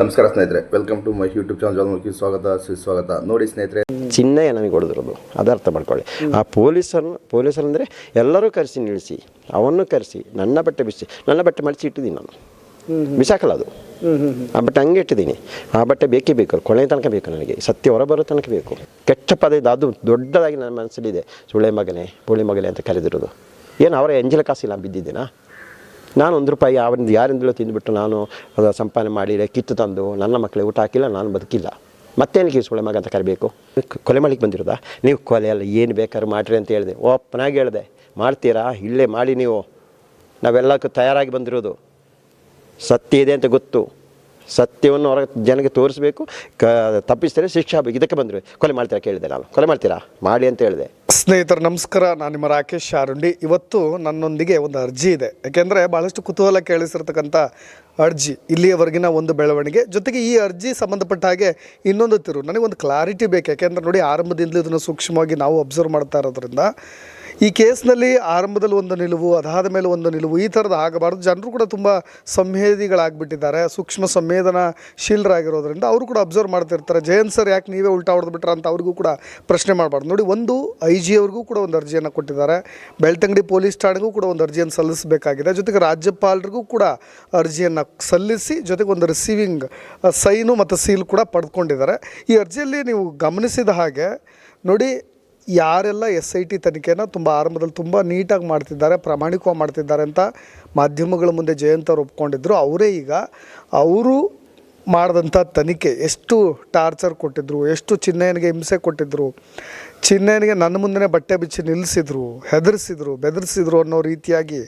ನಮಸ್ಕಾರ ಸ್ನೇಹಿತರೆ welcome to my YouTube channel Jalmukhi ಸ್ವಾಗತ ಸುಸ್ವಾಗತ ನೋಡಿ ಸ್ನೇಹಿತರೆ ಚಿನ್ನಯ ನನಗೆ ಹೊಡೆದಿರೋದು ಅದು ಅರ್ಥ ಮಾಡ್ಕೊಳ್ಳಿ. ಆ ಪೊಲೀಸರನ್ನು ಪೊಲೀಸರು ಅಂದರೆ ಎಲ್ಲರೂ ಕರೆಸಿ ನಿಲ್ಲಿಸಿ, ಅವನ್ನು ಕರೆಸಿ, ನನ್ನ ಬಟ್ಟೆ ಬಿಸಿ, ನನ್ನ ಬಟ್ಟೆ ಮಡಿಸಿ ಇಟ್ಟಿದ್ದೀನಿ ನಾನು. ಬಿಸಾಕಲ್ಲ ಅದು. ಆ ಬಟ್ಟೆ ಹಂಗೆ ಇಟ್ಟಿದ್ದೀನಿ. ಆ ಬಟ್ಟೆ ಬೇಕೇ ಬೇಕು ಕೊನೆ ತನಕ ಬೇಕು ನನಗೆ. ಸತ್ಯ ಹೊರಬರೋ ತನಕ ಬೇಕು. ಕೆಟ್ಟ ಪದ ಇದು ಅದು ದೊಡ್ಡದಾಗಿ ನನ್ನ ಮನಸ್ಸಲ್ಲಿದೆ. ಸುಳೆ ಮಗನೇ ಪೋಳಿ ಮಗನೇ ಅಂತ ಕರೆದಿರೋದು. ಏನು, ಅವರ ಎಂಜಲ ಕಾಸಿಲ್ಲ ಬಿದ್ದಿದ್ದೀನಾ? ನಾನು ಒಂದು ರೂಪಾಯಿ ಅವರಿಂದ ಯಾರಿಂದಲೂ ತಿಂದುಬಿಟ್ಟು ನಾನು ಸಂಪಾದನೆ ಮಾಡಿ ಕಿತ್ತು ತಂದು ನನ್ನ ಮಕ್ಕಳಿಗೆ ಊಟ ಹಾಕಿಲ್ಲ, ನಾನು ಬದುಕಿಲ್ಲ. ಮತ್ತೇನಕ್ಕೆ ಸುಳೆ ಮಗ ಅಂತ ಕರಿಬೇಕು? ಕೊಲೆ ಮಾಡಲಿಕ್ಕೆ ಬಂದಿರೋದಾ? ನೀವು ಕೊಲೆ ಅಲ್ಲ, ಏನು ಬೇಕಾದ್ರೂ ಮಾಡಿರಿ ಅಂತ ಹೇಳಿದೆ. ಓಪನಾಗಿ ಹೇಳಿದೆ. ಮಾಡ್ತೀರಾ? ಇಲ್ಲೇ ಮಾಡಿ ನೀವು. ನಾವೆಲ್ಲಕ್ಕೂ ತಯಾರಾಗಿ ಬಂದಿರೋದು. ಸತ್ಯ ಇದೆ ಅಂತ ಗೊತ್ತು. ಸತ್ಯವನ್ನು ಹೊರ ಜನಕ್ಕೆ ತೋರಿಸಬೇಕು. ಕ, ತಪ್ಪಿಸಿದರೆ ಶಿಕ್ಷೆ ಆಗಬೇಕು ಇದಕ್ಕೆ ಬಂದರು. ಕೊಲೆ ಮಾಡ್ತೀರಾ ಕೇಳಿದೆ ನಾನು. ಕೊಲೆ ಮಾಡ್ತೀರಾ? ಮಾಡಿ ಅಂತ ಹೇಳಿದೆ. ಸ್ನೇಹಿತರು, ನಮಸ್ಕಾರ. ನಾನು ನಿಮ್ಮ ರಾಕೇಶ್ ಶಾರುಂಡಿ. ಇವತ್ತು ನನ್ನೊಂದಿಗೆ ಒಂದು ಅರ್ಜಿ ಇದೆ. ಯಾಕೆಂದರೆ ಭಾಳಷ್ಟು ಕುತೂಹಲ ಕೇಳಿಸಿರ್ತಕ್ಕಂಥ ಅರ್ಜಿ ಇಲ್ಲಿಯವರೆಗಿನ ಒಂದು ಬೆಳವಣಿಗೆ. ಜೊತೆಗೆ ಈ ಅರ್ಜಿ ಸಂಬಂಧಪಟ್ಟ ಹಾಗೆ ಇನ್ನೊಂದು ತಿರು. ನನಗೆ ಒಂದು ಕ್ಲಾರಿಟಿ ಬೇಕು. ಯಾಕೆಂದರೆ ನೋಡಿ, ಆರಂಭದಿಂದಲೂ ಇದನ್ನು ಸೂಕ್ಷ್ಮವಾಗಿ ನಾವು ಅಬ್ಸರ್ವ್ ಮಾಡ್ತಾ ಇರೋದ್ರಿಂದ ಈ ಕೇಸ್ನಲ್ಲಿ ಆರಂಭದಲ್ಲಿ ಒಂದು ನಿಲುವು, ಅದಾದ ಮೇಲೆ ಒಂದು ನಿಲುವು, ಈ ಥರದ ಆಗಬಾರ್ದು. ಜನರು ಕೂಡ ತುಂಬ ಸಂವೇದಿಗಳಾಗ್ಬಿಟ್ಟಿದ್ದಾರೆ. ಸೂಕ್ಷ್ಮ ಸಂವೇದನಾಶೀಲರಾಗಿರೋದ್ರಿಂದ ಅವರು ಕೂಡ ಅಬ್ಸರ್ವ್ ಮಾಡ್ತಿರ್ತಾರೆ. ಜಯಂತ್ ಸರ್ ಯಾಕೆ ನೀವೇ ಉಲ್ಟಾ ಹೊಡೆದ್ಬಿಟ್ರ ಅಂತ ಅವ್ರಿಗೂ ಕೂಡ ಪ್ರಶ್ನೆ ಮಾಡಬಾರ್ದು. ನೋಡಿ, ಒಂದು ಐ ಜಿ ಅವ್ರಿಗೂ ಕೂಡ ಒಂದು ಅರ್ಜಿಯನ್ನು ಕೊಟ್ಟಿದ್ದಾರೆ. ಬೆಳ್ತಂಗಡಿ ಪೊಲೀಸ್ ಠಾಣೆಗೂ ಕೂಡ ಒಂದು ಅರ್ಜಿಯನ್ನು ಸಲ್ಲಿಸಬೇಕಾಗಿದೆ. ಜೊತೆಗೆ ರಾಜ್ಯಪಾಲರಿಗೂ ಕೂಡ ಅರ್ಜಿಯನ್ನು ಸಲ್ಲಿಸಿ, ಜೊತೆಗೆ ಒಂದು ರಿಸೀವಿಂಗ್ ಸೈನು ಮತ್ತು ಸೀಲ್ ಕೂಡ ಪಡೆದುಕೊಂಡಿದ್ದಾರೆ ಈ ಅರ್ಜಿಯಲ್ಲಿ ನೀವು ಗಮನಿಸಿದ ಹಾಗೆ ನೋಡಿ ಯಾರೆಲ್ಲ ಎಸ್ ಐ ಟಿ ತನಿಖೆನ ತುಂಬ ಆರಂಭದಲ್ಲಿ ತುಂಬ ನೀಟಾಗಿ ಮಾಡ್ತಿದ್ದಾರೆ, ಪ್ರಾಮಾಣಿಕವಾಗಿ ಮಾಡ್ತಿದ್ದಾರೆ ಅಂತ ಮಾಧ್ಯಮಗಳ ಮುಂದೆ ಜಯಂತ್ ಅವರು ಒಪ್ಕೊಂಡಿದ್ರು. ಅವರೇ ಈಗ ಅವರು ಮಾಡಿದಂಥ ತನಿಖೆ, ಎಷ್ಟು ಟಾರ್ಚರ್ ಕೊಟ್ಟಿದ್ದರು ಎಷ್ಟು ಚಿನ್ನಯ್ಯನಿಗೆ ಹಿಂಸೆ ಕೊಟ್ಟಿದ್ರು ಚಿನ್ನಯ್ಯನಿಗೆ ನನ್ನ ಮುಂದೆ ಬಟ್ಟೆ ಬಿಚ್ಚಿ ನಿಲ್ಲಿಸಿದ್ರು, ಹೆದರಿಸಿದ್ರು, ಬೆದರಿಸಿದ್ರು ಅನ್ನೋ ರೀತಿಯಾಗಿ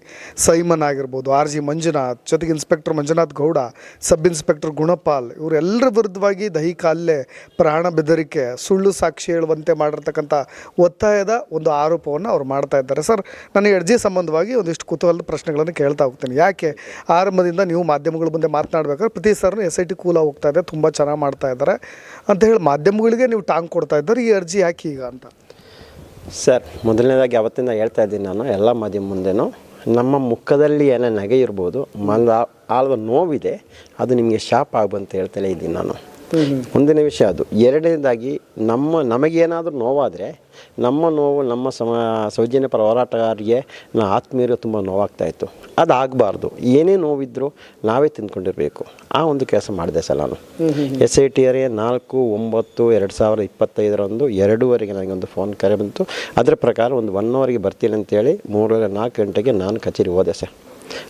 ಸೈಮನ್ ಆಗಿರ್ಬೋದು, ಆರ್ ಜಿ ಮಂಜುನಾಥ್, ಜೊತೆಗೆ inspector Manjunath Gowda sub inspector Gunapal, ಇವರೆಲ್ಲರ ವಿರುದ್ಧವಾಗಿ ದೈಹಿಕ ಹಲ್ಲೆ, ಪ್ರಾಣ ಬೆದರಿಕೆ, ಸುಳ್ಳು ಸಾಕ್ಷಿ ಹೇಳುವಂತೆ ಮಾಡಿರ್ತಕ್ಕಂಥ ಒತ್ತಾಯದ ಒಂದು ಆರೋಪವನ್ನು ಅವ್ರು ಮಾಡ್ತಾ ಇದ್ದಾರೆ. ಸರ್ ನನಗೆ ಅರ್ಜಿ ಸಂಬಂಧವಾಗಿ ಒಂದಿಷ್ಟು ಕುತೂಹಲದ ಪ್ರಶ್ನೆಗಳನ್ನು ಕೇಳ್ತಾ ಹೋಗ್ತೀನಿ. ಯಾಕೆ? ಆರಂಭದಿಂದ ನೀವು ಮಾಧ್ಯಮಗಳ ಮುಂದೆ ಮಾತನಾಡಬೇಕಾದ್ರೆ ಪ್ರತಿ ಸರ್ನು ಎಸ್ ಐ ಟಿ ಕೂಲ ಹೋಗ್ತಾ ಇದೆ, ತುಂಬ ಚೆನ್ನಾಗಿ ಮಾಡ್ತಾ ಇದ್ದಾರೆ. ಅಂತ ಹೇಳಿ ಮಾಧ್ಯಮಗಳಿಗೆ ನೀವು ಟಾಂಗ್ ಕೊಡ್ತಾ ಇದ್ದಾರೆ, ಈ ಅರ್ಜಿ ಹಾಕಿ ಈಗ ಅಂತ? ಸರ್, ಮೊದಲನೇದಾಗಿ ಅವತ್ತಿಂದ ಹೇಳ್ತಾ ಇದ್ದೀನಿ ನಾನು, ಎಲ್ಲ ಮಾಧ್ಯಮ ಮುಂದೆನೂ ನಮ್ಮ ಮುಖದಲ್ಲಿ ಏನೋ ನಗೆ ಇರ್ಬೋದು ಮಲ್ಲ ಆಳದ ನೋವಿದೆ, ಅದು ನಿಮಗೆ ಶಾಪ್ ಆಗ್ಬಂತ ಹೇಳ್ತಲೇ ಇದ್ದೀನಿ ನಾನು. ಒಂದನೇ ವಿಷಯ ಅದು. ಎರಡನೇದಾಗಿ, ನಮ್ಮ, ನಮಗೇನಾದರೂ ನೋವಾದರೆ, ನಮ್ಮ ನೋವು, ನಮ್ಮ ಸಮ, ಸೌಜನ್ಯ ಪರ ಹೋರಾಟಗಾರರಿಗೆ ನಾ ಆತ್ಮೀಯರಿಗೆ ತುಂಬ ನೋವಾಗ್ತಾ ಇತ್ತು. ಅದು ಆಗಬಾರ್ದು ಏನೇ ನೋವಿದ್ದರೂ ನಾವೇ ತಿಂದ್ಕೊಂಡಿರಬೇಕು. ಆ ಒಂದು ಕೆಲಸ ಮಾಡಿದೆ ಸರ್ ನಾನು. ಎಸ್ ಐ ಟಿ ಅವರಿಗೆ ನಾಲ್ಕು, ಒಂಬತ್ತು, ಎರಡು ಸಾವಿರದ ಇಪ್ಪತ್ತೈದರಂದು ಎರಡೂವರೆಗೆ ನನಗೊಂದು ಫೋನ್ ಕರೆ ಬಂತು. ಅದರ ಪ್ರಕಾರ ಒಂದು ಒನ್ ಅವರಿಗೆ ಬರ್ತೀನಿ ಅಂತೇಳಿ ಮೂರರಿಂದ ನಾಲ್ಕು ಗಂಟೆಗೆ ನಾನು ಕಚೇರಿ ಹೋದೆ ಸರ್.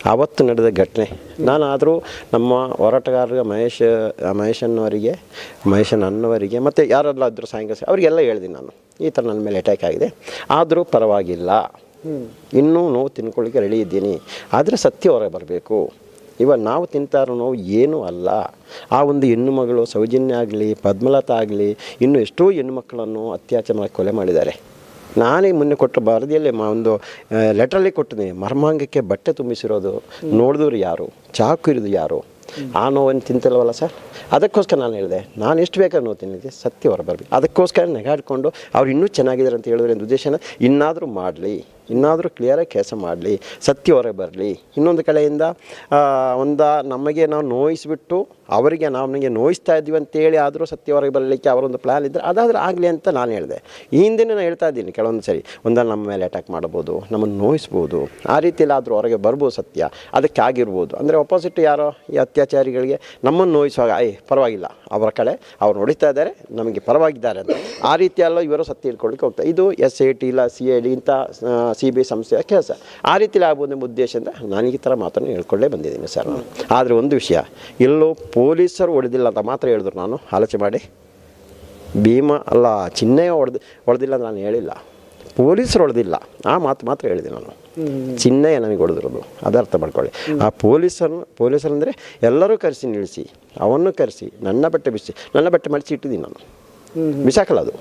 ಆವತ್ತು ನಡೆದ ಘಟನೆ. ನಾನು ಆದರೂ ನಮ್ಮ ಹೋರಾಟಗಾರರಿಗೆ ಮಹೇಶ, ಮಹೇಶ್ ಅನ್ನೋರಿಗೆ ಮಹೇಶನ್ ಅನ್ನೋರಿಗೆ ಮತ್ತು ಯಾರೆಲ್ಲ ಆದರೂ ಸಾಯಂಕಾಲ ಅವರಿಗೆಲ್ಲ ಹೇಳಿದೆ ನಾನು. ಈ ಥರ ನನ್ನ ಮೇಲೆ ಅಟ್ಯಾಕ್ ಆಗಿದೆ. ಆದರೂ ಪರವಾಗಿಲ್ಲ. ಇನ್ನೂ ನೋವು ತಿನ್ಕೊಳ್ಳಿಕ್ಕೆ ರೆಡಿ ಇದ್ದೀನಿ. ಆದರೆ ಸತ್ಯ ಹೊರಗೆ ಬರಬೇಕು. ಇವಾಗ ನಾವು ತಿಂತಾ ಇರೋ ನೋವು ಏನೂ ಅಲ್ಲ. ಆ ಒಂದು ಹೆಣ್ಣು ಮಗಳು ಸೌಜನ್ಯ ಆಗಲಿ, ಪದ್ಮಲತಾ ಆಗಲಿ, ಇನ್ನೂ ಎಷ್ಟೋ ಹೆಣ್ಣು ಮಕ್ಕಳನ್ನು ಅತ್ಯಾಚಾರ ಕೊಲೆ ಮಾಡಿದ್ದಾರೆ. ನಾನೇ ಮೊನ್ನೆ ಕೊಟ್ಟ ಬಾರದಿಯಲ್ಲೇ ಮ ಒಂದು ಲೆಟ್ರಲ್ಲಿ ಕೊಟ್ಟಿದ್ದೀನಿ. ಮರ್ಮಾಂಗಕ್ಕೆ ಬಟ್ಟೆ ತುಂಬಿಸಿರೋದು ನೋಡಿದವ್ರು ಯಾರು? ಚಾಕು ಇರೋದು ಯಾರು? ಆ ನೋವನ್ನು ತಿಂತಿಲ್ಲವಲ್ಲ ಸರ್? ಅದಕ್ಕೋಸ್ಕರ ನಾನು ಹೇಳಿದೆ. ನಾನು ಎಷ್ಟು ಬೇಕಾದ್ರೆ ನೋವು ತಿನ್ನಿದ್ದೆ. ಸತ್ಯ ಹೊರಬರ್ಬೇಕು. ಅದಕ್ಕೋಸ್ಕರ ನೆಗಾಡಿಕೊಂಡು ಅವ್ರು ಇನ್ನೂ ಚೆನ್ನಾಗಿದ್ದಾರೆ ಅಂತ ಹೇಳಿದ್ರೆ ಉದ್ದೇಶನ ಇನ್ನಾದರೂ ಮಾಡಲಿ. ಇನ್ನಾದರೂ ಕ್ಲಿಯರಾಗಿ ಕೆಲಸ ಮಾಡಲಿ, ಸತ್ಯ ಹೊರಗೆ ಬರಲಿ. ಇನ್ನೊಂದು ಕಡೆಯಿಂದ ಒಂದು ನಮಗೆ ನಾವು ನೋಯಿಸ್ಬಿಟ್ಟು, ಅವರಿಗೆ ನಾವು ನಮಗೆ ನೋಯಿಸ್ತಾ ಇದ್ದೀವಿ ಅಂತೇಳಿ ಆದರೂ ಸತ್ಯ ಹೊರಗೆ ಬರಲಿಕ್ಕೆ ಅವರೊಂದು ಪ್ಲ್ಯಾನ್ ಇದ್ದರೆ ಅದಾದರೂ ಆಗಲಿ ಅಂತ ನಾನು ಹೇಳಿದೆ. ಈ ಹಿಂದೆ ನಾನು ಹೇಳ್ತಾ ಇದ್ದೀನಿ ಕೆಲವೊಂದು ಸರಿ. ಒಂದು ನಮ್ಮ ಮೇಲೆ ಅಟ್ಯಾಕ್ ಮಾಡ್ಬೋದು, ನಮ್ಮನ್ನು ನೋಯಿಸ್ಬೋದು. ಆ ರೀತಿಯಲ್ಲಿ ಆದರೂ ಹೊರಗೆ ಬರ್ಬೋದು ಸತ್ಯ. ಅದಕ್ಕೆ ಆಗಿರ್ಬೋದು. ಅಂದರೆ ಅಪೋಸಿಟ್ ಯಾರೋ ಈ ಅತ್ಯಾಚಾರಿಗಳಿಗೆ ನಮ್ಮನ್ನು ನೋಯಿಸುವಾಗ ಐ ಪರವಾಗಿಲ್ಲ. ಅವರ ಕಡೆ ಅವ್ರು ನೋಡಿತಾ ಇದ್ದಾರೆ, ನಮಗೆ ಪರವಾಗಿದ್ದಾರೆ ಅಂತ. ಆ ರೀತಿಯೆಲ್ಲ ಇವರು ಸತ್ಯ ಹಿಡ್ಕೊಳ್ಳಿಕ್ಕೆ ಹೋಗ್ತಾರೆ ಇದು ಎಸ್ ಎ ಟಿ ಇಲ್ಲ ಸಿ ಎ ಡಿ ಇಂಥ ಸಿ ಬಿ ಐ ಸಂಸ್ಥೆಯ ಕೆಲಸ. ಆ ರೀತಿಯಲ್ಲಿ ಆಗ್ಬೋದು ಎಂಬ ಉದ್ದೇಶದಿಂದ ನಾನು ಈ ಥರ ಮಾತನ್ನು ಹೇಳ್ಕೊಳ್ಳೇ ಬಂದಿದ್ದೀನಿ ಸರ್ ನಾನು. ಆದರೆ ಒಂದು ವಿಷಯ ಎಲ್ಲೋ ಪೊಲೀಸರು ಹೊಡೆದಿಲ್ಲ ಅಂತ ಮಾತ್ರ ಹೇಳಿದ್ರು ನಾನು. ಆಲೋಚನೆ ಮಾಡಿ. ಭೀಮ ಅಲ್ಲ ಚಿನ್ನೆಯ ಹೊಡೆದು ಹೊಡೆದಿಲ್ಲ ಅಂತ ನಾನು ಹೇಳಿಲ್ಲ. ಪೊಲೀಸರು ಹೊಡೆದಿಲ್ಲ. ಆ ಮಾತು ಮಾತ್ರ ಹೇಳಿದೆ ನಾನು. ಚಿನ್ನಯ್ಯ ನನಗೆ ಹೊಡೆದಿರೋದು. ಅದು ಅರ್ಥ ಮಾಡ್ಕೊಳ್ಳಿ. ಆ ಪೊಲೀಸರನ್ನು ಪೊಲೀಸರು ಅಂದರೆ ಎಲ್ಲರೂ ಕರೆಸಿ ನಿಲ್ಲಿಸಿ ಅವನ್ನು ಕರೆಸಿ ನನ್ನ ಬಟ್ಟೆ ಬಿಸಿ ನನ್ನ ಬಟ್ಟೆ ಮಡಿಸಿ ಇಟ್ಟಿದ್ದೀನಿ ನಾನು. ಬಿಸಾಕಲ್ಲ ಅದು.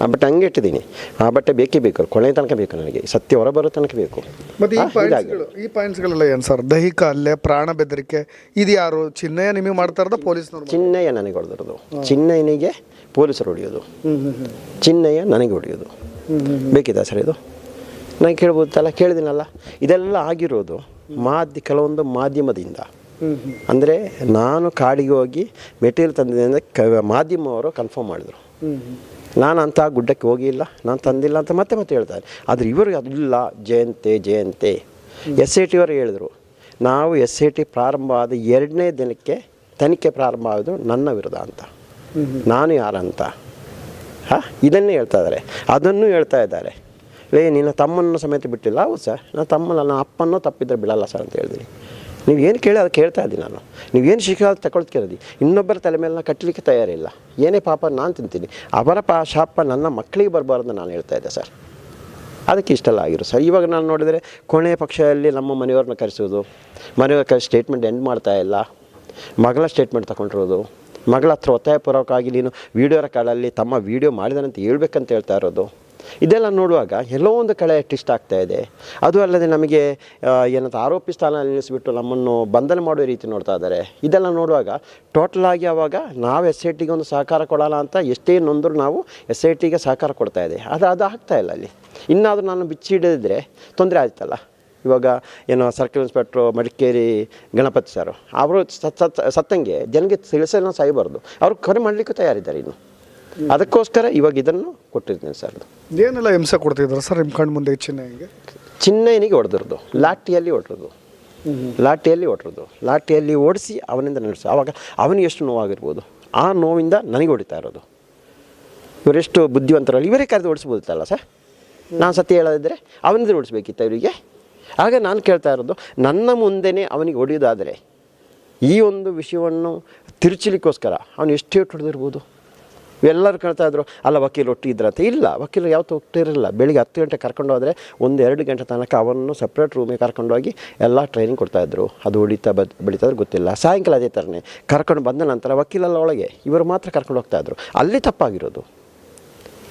ಆ ಬಟ್ಟೆ ಹಂಗೆ ಇಟ್ಟಿದ್ದೀನಿ. ಆ ಬಟ್ಟೆ ಬೇಕೇ ಬೇಕು ಕೊಳೆ ತನಕ ಬೇಕು ನನಗೆ ಸತ್ಯ ಹೊರಬರೋ ತನಕ ಬೇಕು. ಮತ್ತು ಈ. ಪಾಯಿಂಟ್ಸ್ಗಳು ಈ ಪಾಯಿಂಟ್ಸ್ಗಳೆಲ್ಲ ಏನು ಸರ್ ದೈಹಿಕ ಅಲ್ಲೇ ಪ್ರಾಣ ಬೆದರಿಕೆ ಇದು ಯಾರು? ಚಿನ್ನಯ್ಯ ನಿಮಗೆ ಮಾಡ್ತಾ ಪೊಲೀಸ್ ಪೊಲೀಸ್ನವ್ರು ಚಿನ್ನಯ್ಯ ನನಗೆ ಹೊಡೆದಿರೋದು. ಚಿನ್ನಯ್ಯನಿಗೆ ಪೊಲೀಸರು ಹೊಡೆಯೋದು. ಚಿನ್ನಯ್ಯ ನನಗೆ ಹೊಡೆಯೋದು. ಬೇಕಿದೆ ಸರ್ ಇದು? ನಾನು ಕೇಳ್ಬೋದಲ್ಲ ಕೇಳಿದಿನಲ್ಲ. ಇದೆಲ್ಲ ಆಗಿರೋದು ಮಾಧ್ಯ ಕೆಲವೊಂದು ಮಾಧ್ಯಮದಿಂದ. ಅಂದರೆ ನಾನು ಕಾಡಿಗೆ ಹೋಗಿ ಮೆಟೀರಿಯಲ್ ತಂದಿದ್ದೆ ಅಂದರೆ ಕ ಮಾಧ್ಯಮವರು ಕನ್ಫರ್ಮ್ ಮಾಡಿದರು. ನಾನು ಅಂತ ಗುಡ್ಡಕ್ಕೆ ಹೋಗಿಲ್ಲ ನಾನು ತಂದಿಲ್ಲ ಅಂತ ಮತ್ತೆ ಮತ್ತೆ ಹೇಳ್ತಾರೆ. ಆದರೆ ಇವರು ಅದು ಇಲ್ಲ ಜಯಂತೆ. ಜಯಂತೆ ಎಸ್ ಐ ಟಿ ಅವರು ಹೇಳಿದರು ನಾವು ಎಸ್ ಐ ಟಿ ಪ್ರಾರಂಭ ಆದ ಎರಡನೇ ದಿನಕ್ಕೆ ತನಿಖೆ ಪ್ರಾರಂಭ ಆಗೋದು ನನ್ನ ವಿರುದ್ಧ ಅಂತ. ನಾನು ಯಾರಂತ ಹಾಂ ಇದನ್ನೇ ಹೇಳ್ತಾ ಇದ್ದಾರೆ. ಅದನ್ನು ಹೇಳ್ತಾ ಇದ್ದಾರೆ. ಲೇ ನಿನ್ನ ತಮ್ಮನ್ನು ಸಮೇತ ಬಿಟ್ಟಿಲ್ಲ ಹೌದು ಸರ್. ನನ್ನ ತಮ್ಮನ ನನ್ನ ಅಪ್ಪನೂ ತಪ್ಪಿದ್ರೆ ಬಿಡಲ್ಲ ಸರ್ ಅಂತ ಹೇಳಿದ್ದೀನಿ ನೀವು ಏನು ಕೇಳಿ ಅದು ಕೇಳ್ತಾ ಇದ್ದೀನಿ ನಾನು. ನೀವು ಏನು ಶಿಕ್ಷೆ ಅದು ತಗೊಳ್ತಿರೋದು ಇನ್ನೊಬ್ಬರ ತಲೆ ಮೇಲೆ ನಾನು ಕಟ್ಟಲಿಕ್ಕೆ ತಯಾರಿಲ್ಲ. ಏನೇ ಪಾಪ ನಾನು ತಿಂತೀನಿ. ಅವರ ಪಾ ಶಾಪ ನನ್ನ ಮಕ್ಕಳಿಗೆ ಬರಬಾರ್ದು ನಾನು ಹೇಳ್ತಾ ಇದ್ದೆ ಸರ್. ಅದಕ್ಕೆ ಇಷ್ಟೆಲ್ಲ ಆಗಿರೋ ಸರ್. ಇವಾಗ ನಾನು ನೋಡಿದರೆ ಕೊನೆಯ ಪಕ್ಷದಲ್ಲಿ ನಮ್ಮ ಮನೆಯವ್ರನ್ನ ಕರೆಸೋದು. ಮನೆಯವ್ರ ಸ್ಟೇಟ್ಮೆಂಟ್ ಎಂಡ್ ಮಾಡ್ತಾ ಇಲ್ಲ. ಮಗಳ ಸ್ಟೇಟ್ಮೆಂಟ್ ತಗೊಂಡಿರೋದು. ಮಗಳ ಹತ್ರ ಒತ್ತಾಯಪೂರ್ವಕವಾಗಿ ನೀನು ವೀಡಿಯೋ ರೆಕಾರ್ಡಲ್ಲಿ ತಮ್ಮ ವೀಡಿಯೋ ಮಾಡಿದಾನಂತ ಹೇಳ್ಬೇಕಂತ ಹೇಳ್ತಾ ಇರೋದು. ಇದೆಲ್ಲ ನೋಡುವಾಗ ಎಲ್ಲೋ ಒಂದು ಕಳೆ ಟ್ವಿಸ್ಟ್ ಆಗ್ತಾ ಇದೆ. ಅದು ಅಲ್ಲದೆ ನಮಗೆ ಏನಂತ ಆರೋಪಿ ಸ್ಥಾನ ನಿಲ್ಲಿಸಿಬಿಟ್ಟು ನಮ್ಮನ್ನು ಬಂಧನ ಮಾಡೋ ರೀತಿ ನೋಡ್ತಾ ಇದ್ದಾರೆ. ಇದೆಲ್ಲ ನೋಡುವಾಗ ಟೋಟಲ್ ಆಗಿ ಅವಾಗ ನಾವು ಎಸ್ ಐ ಟಿಗೆ ಒಂದು ಸಹಕಾರ ಕೊಡೋಣ ಅಂತ ಎಷ್ಟೇ ನೊಂದರೂ ನಾವು ಎಸ್ ಐ ಟಿಗೆ ಸಹಕಾರ ಕೊಡ್ತಾ ಇದೆ. ಅದು ಅದು ಆಗ್ತಾ ಇಲ್ಲ ಅಲ್ಲಿ. ಇನ್ನಾದರೂ ನಾನು ಬಿಚ್ಚಿ ಹಿಡಿದಿದ್ರೆ ತೊಂದರೆ ಆಯ್ತಲ್ಲ. ಇವಾಗ ಏನೋ circle inspector Madikeri Ganapati sir ಅವರು. ಸತ್ ಸತ್, ಸತ್ತಂಗೆ ಜನಗೆ ತಿಳಿಸಲು ಸಾಯಬಾರ್ದು. ಅವರು ಕರೆ ಮಾಡಲಿಕ್ಕೂ ತಯಾರಿದ್ದಾರೆ ಇನ್ನು. ಅದಕ್ಕೋಸ್ಕರ ಇವಾಗ ಇದನ್ನು ಕೊಟ್ಟಿರ್ತೀನಿ ಸರ್ ಏನೆಲ್ಲ ಹಿಂಸೆ ಕೊಡ್ತಿದ್ರು ಸರ್ ನಿಮ್ಮ ಕಣ್ಣು ಮುಂದೆ ಚಿನ್ನಯ್ಯಗೆ ಚಿನ್ನಯ್ಯನಿಗೆ ಹೊಡೆದಿರೋದು ಲಾಠಿಯಲ್ಲಿ ಹೊಡೆರೋದು ಲಾಠಿಯಲ್ಲಿ ಹೊಡೆದು ಲಾಠಿಯಲ್ಲಿ ಓಡಿಸಿ ಅವನಿಂದ ನಡೆಸಿ ಆವಾಗ ಅವನಿಗೆ ಎಷ್ಟು ನೋವಾಗಿರ್ಬೋದು. ಆ ನೋವಿಂದ ನನಗೆ ಹೊಡಿತಾ ಇರೋದು. ಇವರೆಷ್ಟು ಬುದ್ಧಿವಂತರಲ್ಲ ಇವರೇ ಕರೆದು ಓಡಿಸ್ಬೋದಿತ್ತಲ್ಲ ಸರ್? ನಾನು ಸತ್ಯ ಹೇಳೋದಿದ್ದರೆ ಅವನಿಂದ ಓಡಿಸ್ಬೇಕಿತ್ತು ಇವರಿಗೆ? ಆಗ ನಾನು ಕೇಳ್ತಾ ಇರೋದು ನನ್ನ ಮುಂದೆನೇ ಅವನಿಗೆ ಹೊಡೆಯೋದಾದರೆ ಈ ಒಂದು ವಿಷಯವನ್ನು ತಿರುಚಲಿಕ್ಕೋಸ್ಕರ ಅವನು ಎಷ್ಟು ಹೊಡೆದಿರ್ಬೋದು. ಎಲ್ಲರೂ ಕೇಳ್ತಾ ಇದ್ರು, ಅಲ್ಲ, ವಕೀಲ ಒಟ್ಟಿದ್ರಂತೆ ಇಲ್ಲ ವಕೀಲರು ಯಾವತ್ತೂ ಒಟ್ಟಿರಲಿಲ್ಲ ಬೆಳಿಗ್ಗೆ ಹತ್ತು ಗಂಟೆ ಕರ್ಕೊಂಡು ಹೋದರೆ ಒಂದು ಎರಡು ಗಂಟೆ ತನಕ ಅವನ್ನು ಸಪ್ರೇಟ್ ರೂಮಿಗೆ ಕರ್ಕೊಂಡೋಗಿ ಎಲ್ಲ ಟ್ರೈನಿಂಗ್ ಕೊಡ್ತಾಯಿದ್ರು ಅದು ಹೊಡಿತಾ ಬದ್ ಬೆಳೀತಾದ್ರೆ ಗೊತ್ತಿಲ್ಲ. ಸಾಯಂಕಾಲ ಅದೇ ಥರನೇ ಕರ್ಕೊಂಡು ಬಂದ ನಂತರ ವಕೀಲಲ್ಲ ಒಳಗೆ, ಇವರು ಮಾತ್ರ ಕರ್ಕೊಂಡು ಹೋಗ್ತಾಯಿದ್ರು ಅಲ್ಲಿ ತಪ್ಪಾಗಿರೋದು.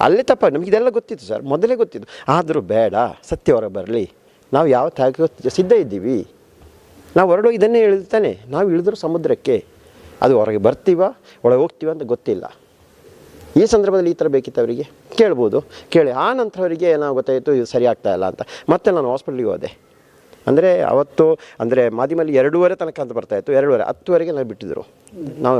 ಅಲ್ಲಿ ತಪ್ಪ ನಮಗೆ ಇದೆಲ್ಲ ಗೊತ್ತಿತ್ತು ಸರ್, ಮೊದಲೇ ಗೊತ್ತಿತ್ತು. ಆದರೂ ಬೇಡ, ಸತ್ಯ ಹೊರ ಬರಲಿ. ನಾವು ಯಾವ ತಾಗ ಸಿದ್ಧ ಇದ್ದೀವಿ. ನಾವು ಹೊರಡು ಇದನ್ನೇ ಇಳಿತಾನೆ ನಾವು ಇಳಿದ್ರು ಸಮುದ್ರಕ್ಕೆ. ಅದು ಹೊರಗೆ ಬರ್ತೀವ, ಒಳಗೆ ಹೋಗ್ತೀವ ಅಂತ ಗೊತ್ತಿಲ್ಲ. ಈ ಸಂದರ್ಭದಲ್ಲಿ ಈ ಥರ ಬೇಕಿತ್ತು ಅವರಿಗೆ ಕೇಳ್ಬೋದು. ಕೇಳಿ, ಆ ನಂತರ ಅವರಿಗೆ ಏನೋ ಗೊತ್ತಾಯಿತು? ಇದು ಸರಿ ಆಗ್ತಾ ಇಲ್ಲ ಅಂತ. ಮತ್ತೆ ನಾನು ಹಾಸ್ಪಿಟ್ಲಿಗೆ ಹೋದೆ. ಅಂದರೆ ಅವತ್ತು, ಅಂದರೆ ಮಾಧ್ಯಮಲ್ಲಿ ಎರಡೂವರೆ ತನಕ ಅಂತ ಬರ್ತಾಯಿತ್ತು ಎರಡೂವರೆ, ಹತ್ತುವರೆಗೆ ನಾನು ಬಿಟ್ಟಿದ್ದರು ನಾವು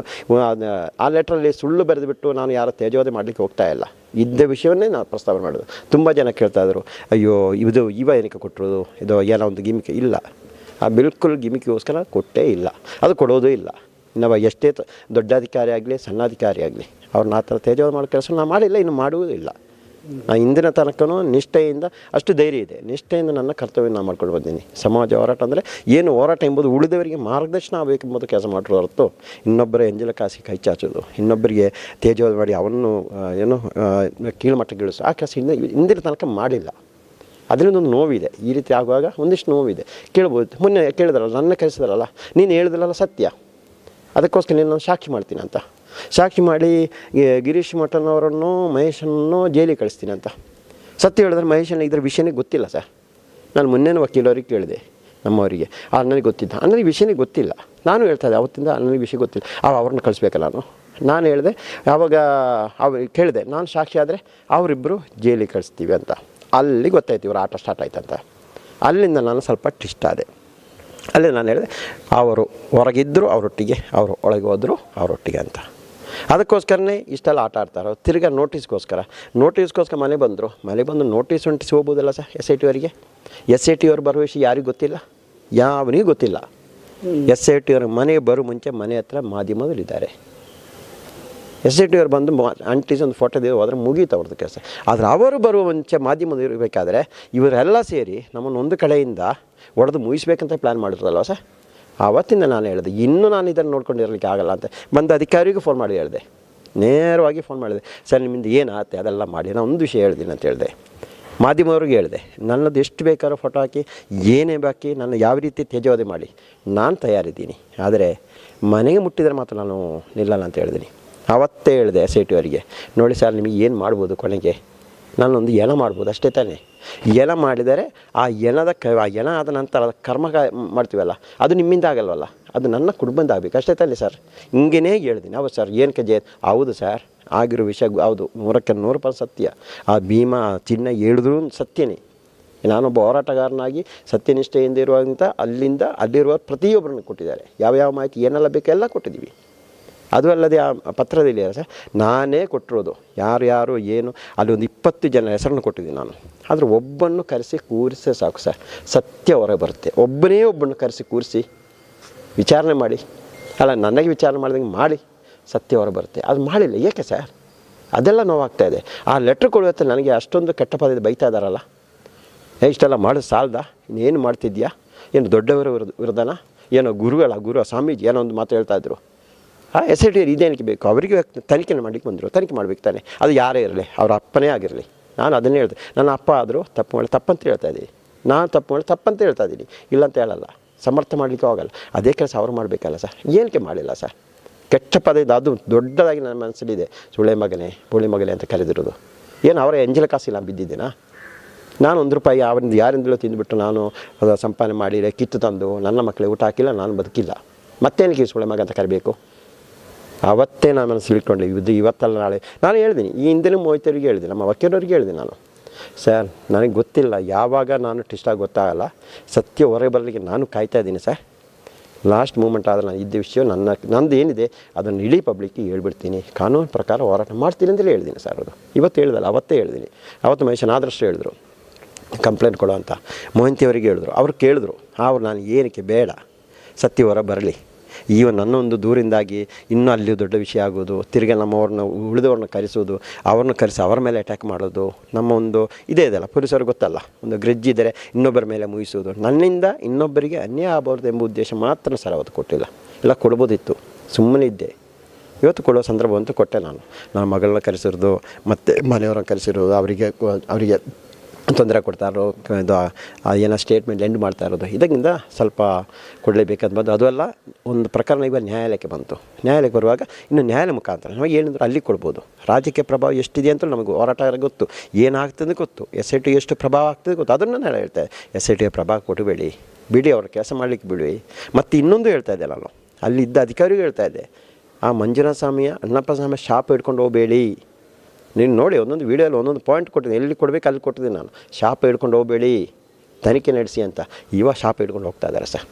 ಆ ಲೆಟ್ರಲ್ಲಿ ಸುಳ್ಳು ಬರೆದುಬಿಟ್ಟು ನಾನು ಯಾರ ತೇಜೋದೆ ಮಾಡಲಿಕ್ಕೆ ಹೋಗ್ತಾ ಇಲ್ಲ. ಇದ್ದ ವಿಷಯವನ್ನೇ ನಾನು ಪ್ರಸ್ತಾವನೆ ಮಾಡೋದು ತುಂಬ ಜನ ಕೇಳ್ತಾಯಿದ್ರು ಅಯ್ಯೋ, ಇದು ಇವ ಏನಕ್ಕೆ ಕೊಟ್ಟಿರೋದು? ಇದು ಏನೋ ಒಂದು ಗಿಮಿಕೆ. ಇಲ್ಲ. ಆ ಬಿಲ್ಕುಲ್ ಗಿಮಿಕಿಗೋಸ್ಕರ ಕೊಟ್ಟೇ ಇಲ್ಲ. ಅದು ಕೊಡೋದೂ ಇಲ್ಲ. ನಾವು ಎಷ್ಟೇ ದೊಡ್ಡ ಅಧಿಕಾರಿ ಆಗಲಿ, ಸಣ್ಣ ಅಧಿಕಾರಿ ಆಗಲಿ ಅವ್ರನ್ನ ಆ ಥರ ತೇಜೋ ಮಾಡೋ ಕೆಲಸ ನಾನು ಮಾಡಿಲ್ಲ, ಇನ್ನು ಮಾಡುವುದಿಲ್ಲ ನಾನು ಇಂದಿನ ತನಕನೂ ನಿಷ್ಠೆಯಿಂದ, ಅಷ್ಟು ಧೈರ್ಯ ಇದೆ. ನಿಷ್ಠೆಯಿಂದ ನನ್ನ ಕರ್ತವ್ಯ ನಾನು ಮಾಡ್ಕೊಂಡು ಬಂದೀನಿ. ಸಮಾಜ ಹೋರಾಟ ಅಂದರೆ ಏನು ಹೋರಾಟ ಎಂಬುದು ಉಳಿದವರಿಗೆ ಮಾರ್ಗದರ್ಶನ ಆಗಬೇಕೆಂಬುದು ಕೆಲಸ ಮಾಡಿರೋ ಹೊರತು ಇನ್ನೊಬ್ಬರ ಎಂಜಲ ಕಾಸಿ ಕೈ ಚಾಚೋದು, ಇನ್ನೊಬ್ಬರಿಗೆ ತೇಜೋ ಮಾಡಿ ಅವನ್ನು ಏನು ಕೀಳು ಕೀಳ್ಮಟ್ಟಕ್ಕೆ ಇಳಿಸು ಆ ಕೆಲಸ ಇಂದ ಇಂದಿನ ತನಕ ಮಾಡಿಲ್ಲ. ಅದರಿಂದ ಒಂದು ನೋವಿದೆ. ಈ ರೀತಿ ಆಗುವಾಗ ಒಂದಿಷ್ಟು ನೋವಿದೆ. ಕೇಳ್ಬೋದು. ಮೊನ್ನೆ ಕೇಳಿದ್ರಲ್ಲ, ನನ್ನ ಕರೆಸಿದ್ರಲ್ಲ, ನೀನು ಹೇಳಿದ್ರಲ್ಲ ಸತ್ಯ. ಅದಕ್ಕೋಸ್ಕರ ನೀನು ನಾನು ಸಾಕ್ಷಿ ಮಾಡ್ತೀನಿ ಅಂತ. ಸಾಕ್ಷಿ ಮಾಡಿ ಗಿರೀಶ್ ಮಠನವರನ್ನು, ಮಹೇಶನನ್ನು ಜೈಲಿಗೆ ಕಳಿಸ್ತೀನಿ ಅಂತ. ಸತ್ಯ ಹೇಳಿದ್ರೆ ಮಹೇಶನ ಇದ್ರ ವಿಷಯನೇ ಗೊತ್ತಿಲ್ಲ ಸರ್. ನಾನು ಮೊನ್ನೆನ ವಕೀಲರಿಗೆ ಕೇಳಿದೆ, ನಮ್ಮವರಿಗೆ. ಆ ನನಗೆ ಗೊತ್ತಿದ್ದ. ಈ ವಿಷಯನೇ ಗೊತ್ತಿಲ್ಲ. ನಾನು ಹೇಳ್ತಾ ಇದ್ದೆ, ಅವತ್ತಿಂದ ನನಗೆ ವಿಷಯ ಗೊತ್ತಿಲ್ಲ. ಅವ ಅವ್ರನ್ನ ಕಳಿಸ್ಬೇಕಲ್ಲ ನಾನು. ನಾನು ಹೇಳಿದೆ, ಆವಾಗ ಅವ್ರಿಗೆ ಕೇಳಿದೆ, ನಾನು ಸಾಕ್ಷಿ ಆದರೆ ಅವರಿಬ್ಬರು ಜೈಲಿಗೆ ಕಳಿಸ್ತೀವಿ ಅಂತ. ಅಲ್ಲಿ ಗೊತ್ತಾಯ್ತು ಇವರು ಆಟ ಸ್ಟಾರ್ಟ್ ಆಯ್ತಂತ. ಅಲ್ಲಿಂದ ನಾನು ಸ್ವಲ್ಪ ಟಿಸ್ಟ್ ಆದೆ. ಅಲ್ಲಿ ನಾನು ಹೇಳಿದೆ, ಅವರು ಹೊರಗಿದ್ದರು ಅವರೊಟ್ಟಿಗೆ, ಅವರು ಒಳಗೆ ಹೋದರು, ಅವರೊಟ್ಟಿಗೆ ಅಂತ. ಅದಕ್ಕೋಸ್ಕರನೇ ಇಷ್ಟೆಲ್ಲ ಆಟ ಆಡ್ತಾರೆ. ತಿರ್ಗಾ ನೋಟಿಸ್ಗೋಸ್ಕರ. ನೋಟಿಸ್ಗೋಸ್ಕರ ಮನೆ ಬಂದರು. ಮನೆ ಬಂದು ನೋಟಿಸ್ ಹೊಂಟಿಸಿ ಹೋಗ್ಬೋದಲ್ಲ ಸರ್ ಎಸ್ ಐ ಟಿ ಅವರಿಗೆ? ಎಸ್ ಐ ಟಿ ಅವ್ರು ಬರೋ ವಿಷಯ ಯಾರಿಗೂ ಗೊತ್ತಿಲ್ಲ. ಯಾವನಿಗೂ ಗೊತ್ತಿಲ್ಲ. ಎಸ್ ಐ ಟಿ ಅವ್ರ ಮನೆಗೆ ಬರೋ ಮುಂಚೆ ಮನೆ ಹತ್ರ ಮಾಧ್ಯಮದಲ್ಲಿದ್ದಾರೆ. ಎಸ್ ಐ ಟಿ ಅವ್ರು ಬಂದು ಅಂಟಿಸಿ ಒಂದು ಫೋಟೋ ದೇವು ಹೋದ್ರೆ ಮುಗೀತು ಅವ್ರದ್ದು ಕೆಲಸ. ಆದರೆ ಅವರು ಬರುವ ಮುಂಚೆ ಮಾಧ್ಯಮದ ಇರಬೇಕಾದ್ರೆ ಇವರೆಲ್ಲ ಸೇರಿ ನಮ್ಮನ್ನು ಒಂದು ಕಡೆಯಿಂದ ಒಡೆದು ಮುಗಿಸ್ಬೇಕಂತ ಪ್ಲ್ಯಾನ್ ಮಾಡಿದ್ರಲ್ವ ಸರ್? ಆವತ್ತಿಂದ ನಾನು ಹೇಳಿದೆ, ಇನ್ನೂ ನಾನು ಇದನ್ನು ನೋಡ್ಕೊಂಡಿರಲಿಕ್ಕೆ ಆಗಲ್ಲ ಅಂತ. ಬಂದ ಅಧಿಕಾರಿಗೂ ಫೋನ್ ಮಾಡಿ ಹೇಳಿದೆ. ನೇರವಾಗಿ ಫೋನ್ ಮಾಡಿದೆ. ಸರ್, ನಿಮ್ಮಿಂದ ಏನು ಏನಾಗುತ್ತೆ ಅದೆಲ್ಲ ಮಾಡಿ. ನಾನು ಒಂದು ವಿಷಯ ಹೇಳ್ತೀನಿ ಅಂತ ಹೇಳಿದೆ. ಮಾಧ್ಯಮವ್ರಿಗೆ ಹೇಳಿದೆ, ನನ್ನದು ಎಷ್ಟು ಬೇಕಾದ್ರೂ ಫೋಟೋ ಹಾಕಿ, ಏನೇ ಬಾಕಿ ನಾನು ಯಾವ ರೀತಿ ತೇಜವಾದಿ ಮಾಡಿ. ನಾನು ತಯಾರಿದ್ದೀನಿ. ಆದರೆ ಮನೆಗೆ ಮುಟ್ಟಿದರೆ ಮಾತ್ರ ನಾನು ನಿಲ್ಲಲ್ಲ ಅಂತ ಹೇಳಿದ್ದೀನಿ ಆವತ್ತೇ ಹೇಳಿದೆ ಎಸ್ ಐ ಟಿ ಅವರಿಗೆ ನೋಡಿ ಸರ್, ನಿಮಗೆ ಏನು ಮಾಡ್ಬೋದು ಕೊನೆಗೆ? ನಾನೊಂದು ಎಲ ಮಾಡ್ಬೋದು, ಅಷ್ಟೇ ತಾನೇ. ಎಲ ಮಾಡಿದರೆ ಆ ಎಲದ ಕ, ಆ ಎಣ ಆದ ನಂತರ ಕರ್ಮ ಮಾಡ್ತೀವಲ್ಲ, ಅದು ನಿಮ್ಮಿಂದ ಆಗಲ್ವಲ್ಲ? ಅದು ನನ್ನ ಕುಟುಂಬದಿಂದ ಆಗಬೇಕು, ಅಷ್ಟೇ ತಾನೇ ಸರ್. ಹಿಂಗೇ ಹೇಳ್ತೀನಿ ಹೌದು ಸರ್, ಏನು ಜಯ ಹೌದು ಸರ್, ಆಗಿರೋ ವಿಷಯ ಹೌದು, ನೂರಕ್ಕೆ ನೂರು ರೂಪಾಯಿ ಸತ್ಯ. ಆ ಭೀಮ ಚಿನ್ನ ಹೇಳಿದ್ರು ಸತ್ಯನೇ. ನಾನೊಬ್ಬ ಹೋರಾಟಗಾರನಾಗಿ ಸತ್ಯನಿಷ್ಠೆಯಿಂದ ಇರುವಂಥ ಅಲ್ಲಿಂದ ಅಲ್ಲಿರುವ ಪ್ರತಿಯೊಬ್ಬರನ್ನು ಕೊಟ್ಟಿದ್ದಾರೆ. ಯಾವ ಯಾವ ಮಾಹಿತಿ ಏನೆಲ್ಲ ಬೇಕೋ ಎಲ್ಲ ಕೊಟ್ಟಿದ್ದೀವಿ. ಅದು ಅಲ್ಲದೆ ಆ ಪತ್ರದಲ್ಲಿ ಸರ್ ನಾನೇ ಕೊಟ್ಟಿರೋದು. ಯಾರು ಯಾರು, ಏನು, ಅಲ್ಲಿ ಒಂದು ಇಪ್ಪತ್ತು ಜನ ಹೆಸರನ್ನು ಕೊಟ್ಟಿದ್ದೀನಿ ನಾನು. ಆದರೆ ಒಬ್ಬನ್ನು ಕರೆಸಿ ಕೂರಿಸಿ ಸಾಕು ಸರ್. ಸತ್ಯ ಹೊರಗೆ ಬರುತ್ತೆ. ಒಬ್ಬನೇ ಒಬ್ಬನ್ನು ಕರೆಸಿ ಕೂರಿಸಿ ವಿಚಾರಣೆ ಮಾಡಿ. ಅಲ್ಲ, ನನಗೆ ವಿಚಾರಣೆ ಮಾಡಿದಂಗೆ ಮಾಡಿ. ಸತ್ಯ ಹೊರಗೆ ಬರುತ್ತೆ. ಅದು ಮಾಡಿಲ್ಲ. ಏಕೆ ಸರ್? ಅದೆಲ್ಲ ನೋವಾಗ್ತಾ ಇದೆ. ಆ ಲೆಟ್ರ್ ಕೊಡುವತ್ತೆ ನನಗೆ ಅಷ್ಟೊಂದು ಕೆಟ್ಟ ಪದ ಬೈತಾ ಇದ್ದಾರಲ್ಲ. ಏ, ಇಷ್ಟೆಲ್ಲ ಮಾಡೋದು ಸಾಲದ? ಇನ್ನೇನು ಮಾಡ್ತಿದ್ಯಾ ಏನು ದೊಡ್ಡವರ ವಿರುದ್ಧ ವಿರುದ್ಧನ? ಏನೋ ಗುರುಗಳ, ಗುರು, ಸ್ವಾಮೀಜಿ, ಏನೋ ಒಂದು ಮಾತು ಹೇಳ್ತಾ ಇದ್ರು. ಆ ಎಸ್ ಐ ಇದೇನಕ್ಕೆ ಬೇಕು. ಅವರಿಗೆ ತನಿಖೆ ಮಾಡಲಿಕ್ಕೆ ಬಂದರು. ತನಿಖೆ ಮಾಡಬೇಕು ತಾನೆ. ಅದು ಯಾರೇ ಇರಲಿ, ಅವರ ಅಪ್ಪನೇ ಆಗಿರಲಿ. ನಾನು ಅದನ್ನೇ ಹೇಳಿದೆ. ನನ್ನ ಅಪ್ಪ ಆದರೂ ತಪ್ಪು ಮಾಡಿ ತಪ್ಪಂತ ಹೇಳ್ತಾ ಇದ್ದೀನಿ. ನಾನು ತಪ್ಪು ಮಾಡಿ ತಪ್ಪಂತ ಹೇಳ್ತಾ ಇದ್ದೀನಿ. ಇಲ್ಲಂತ ಹೇಳಲ್ಲ. ಸಮರ್ಥ ಮಾಡಲಿಕ್ಕೆ ಹೋಗಲ್ಲ ಅದೇ ಕೆಲಸ ಅವ್ರು ಮಾಡಬೇಕಲ್ಲ ಸರ್. ಏನಕ್ಕೆ ಮಾಡಿಲ್ಲ ಸರ್? ಕೆಟ್ಟ ಪದ ಇದು. ಅದು ದೊಡ್ಡದಾಗಿ ನನ್ನ ಮನಸ್ಸಲ್ಲಿದೆ. ಸುಳೆ ಮಗನೇ ಹುಳಿ ಮಗನೇ ಅಂತ ಕರೆದಿರೋದು. ಏನು ಅವರ ಎಂಜಲ ಕಾಸಿಲ್ಲ ಬಿದ್ದಿದ್ದೀನಾ? ನಾನು ಒಂದು ರೂಪಾಯಿ ಅವರಿಂದ ಯಾರಿಂದಲೂ ತಿಂದುಬಿಟ್ಟು ನಾನು ಸಂಪಾದನೆ ಮಾಡಿ ಕಿತ್ತು ತಂದು ನನ್ನ ಮಕ್ಕಳಿಗೆ ಊಟ ಹಾಕಿಲ್ಲ, ನಾನು ಬದುಕಿಲ್ಲ. ಮತ್ತೇನಕ್ಕೆ ಸುಳೆ ಮಗ ಅಂತ ಕರಿಬೇಕು? ಅವತ್ತೇ ನಾನು ಮನಸ್ಸಲ್ಲಿ ಇಟ್ಕೊಂಡೆ ಇದು ಇವತ್ತಲ್ಲ ನಾಳೆ. ನಾನು ಹೇಳಿದ್ದೀನಿ ಈ ಹಿಂದಿನ ಮೋಹಿತರಿಗೆ ಹೇಳಿದೆ, ನಮ್ಮ ವಕೀಲರಿಗೆ ಹೇಳಿದೆ ನಾನು. ಸರ್, ನನಗೆ ಗೊತ್ತಿಲ್ಲ, ಯಾವಾಗ ನಾನು ಟಿಸ್ಟಾಗಿ ಗೊತ್ತಾಗಲ್ಲ. ಸತ್ಯ ಹೊರಗೆ ಬರಲಿಕ್ಕೆ ನಾನು ಕಾಯ್ತಾ ಇದ್ದೀನಿ ಸರ್. ಲಾಸ್ಟ್ ಮೂಮೆಂಟ್ ಆದರೆ ನಾನು ಇದ್ದ ವಿಷಯ ನನ್ನ, ನಂದು ಏನಿದೆ, ಅದನ್ನು ಇಡೀ ಪಬ್ಲಿಕ್ಕಿಗೆ ಹೇಳ್ಬಿಡ್ತೀನಿ. ಕಾನೂನು ಪ್ರಕಾರ ಹೋರಾಟ ಮಾಡ್ತೀನಿ ಅಂತಲೇ ಹೇಳಿದ್ದೀನಿ ಸರ್ ಅದು ಇವತ್ತು ಹೇಳ್ದಲ್ಲ, ಅವತ್ತೇ ಹೇಳಿದ್ದೀನಿ ಅವತ್ತು ಮಹೇಶನ್ ಆದರ್ಶ ಹೇಳಿದ್ರು. ಕಂಪ್ಲೇಂಟ್ ಕೊಡೋ ಅಂತ. ಮೊಹಂತಿಯವರಿಗೆ ಹೇಳಿದ್ರು. ಅವ್ರು ಕೇಳಿದ್ರು, ಅವ್ರು ನಾನು ಏನಕ್ಕೆ ಬೇಡ, ಸತ್ಯ ಹೊರ ಬರಲಿ. ಈಗ ನನ್ನೊಂದು ದೂರಿಂದಾಗಿ ಇನ್ನೂ ಅಲ್ಲಿ ದೊಡ್ಡ ವಿಷಯ ಆಗೋದು. ತಿರುಗಿ ನಮ್ಮವ್ರನ್ನ ಉಳಿದವ್ರನ್ನ ಕರೆಸೋದು, ಅವ್ರನ್ನ ಕರೆಸಿ ಅವರ ಮೇಲೆ ಅಟ್ಯಾಕ್ ಮಾಡೋದು, ನಮ್ಮ ಒಂದು ಇದೇ ಇದೆಲ್ಲ. ಪೊಲೀಸರು ಗೊತ್ತಲ್ಲ, ಒಂದು ಗ್ರಿಜ್ ಇದ್ದರೆ ಇನ್ನೊಬ್ಬರ ಮೇಲೆ ಮುಗಿಸೋದು. ನನ್ನಿಂದ ಇನ್ನೊಬ್ಬರಿಗೆ ಅನ್ಯಾಯ ಆಗಬಾರ್ದು ಎಂಬ ಉದ್ದೇಶ ಮಾತ್ರ ಸರ್ ಅವತ್ತು ಕೊಟ್ಟಿಲ್ಲ. ಇಲ್ಲ ಕೊಡ್ಬೋದಿತ್ತು, ಸುಮ್ಮನೆ ಇದ್ದೆ. ಇವತ್ತು ಕೊಡೋ ಸಂದರ್ಭ ಅಂತೂ ಕೊಟ್ಟೆ ನಾನು. ನನ್ನ ಮಗಳನ್ನ ಕರೆಸಿರೋದು, ಮತ್ತು ಮನೆಯವ್ರನ್ನ ಕರೆಸಿರೋದು, ಅವರಿಗೆ ಅವರಿಗೆ ತೊಂದರೆ ಕೊಡ್ತಾ ಇರೋ ಇದು ಏನೋ ಸ್ಟೇಟ್ಮೆಂಟ್ ಎಂಡ್ ಮಾಡ್ತಾ ಇರೋದು ಇದರಿಂದ ಸ್ವಲ್ಪ ಕೊಡಲೇಬೇಕಂತ ಬಂದು, ಅದು ಅಲ್ಲ, ಒಂದು ಪ್ರಕರಣ ಇವಾಗ ನ್ಯಾಯಾಲಯಕ್ಕೆ ಬಂತು. ನ್ಯಾಯಾಲಯಕ್ಕೆ ಬರುವಾಗ ಇನ್ನು ನ್ಯಾಯಾಲಯ ಮುಖಾಂತರ ನಮಗೆ ಏನಂದ್ರೆ ಅಲ್ಲಿ ಕೊಡ್ಬೋದು. ರಾಜಕೀಯ ಪ್ರಭಾವ ಎಷ್ಟಿದೆ ಅಂತ ನಮಗೆ ಹೋರಾಟ ಗೊತ್ತು. ಏನಾಗ್ತದೆ ಗೊತ್ತು. ಎಸ್ ಐ ಟಿ ಎಷ್ಟು ಪ್ರಭಾವ ಆಗ್ತದೆ ಗೊತ್ತು. ಅದನ್ನು ನಾನು ಹೇಳ್ತೇನೆ ಎಸ್ ಐ ಟಿಯ ಪ್ರಭಾವ ಕೊಡಬೇಡಿ ಬಿಡಿ ಅವ್ರ ಕೆಲಸ ಮಾಡಲಿಕ್ಕೆ ಬಿಡಿ. ಮತ್ತು ಇನ್ನೊಂದು ಹೇಳ್ತಾ ಇದ್ದೆ ನಾನು. ಅಲ್ಲಿದ್ದ ಅಧಿಕಾರಿಗೂ ಹೇಳ್ತಾ ಇದ್ದೆ, ಆ ಮಂಜುನಾಥ ಸ್ವಾಮಿಯ, ಅಣ್ಣಪ್ಪ ಸ್ವಾಮಿಯ ಶಾಪ್ ಹಿಡ್ಕೊಂಡು ಹೋಗಬೇಡಿ. ನೀನು ನೋಡಿ ಒಂದೊಂದು ವೀಡಿಯೋಲ್ಲಿ ಒಂದೊಂದು ಪಾಯಿಂಟ್ ಕೊಟ್ಟಿದ್ದೀನಿ. ಎಲ್ಲಿ ಕೊಡಬೇಕು ಅಲ್ಲಿ ಕೊಟ್ಟಿದ್ದೀನಿ ನಾನು. ಶಾಪ್ ಹಿಡ್ಕೊಂಡು ಹೋಗಬೇಡಿ. ತನಿಖೆ ನಡೆಸಿ ಅಂತ. ಇವ ಶಾಪ್ ಹಿಡ್ಕೊಂಡು ಹೋಗ್ತಾ ಇದ್ದಾರೆ ಸರ್.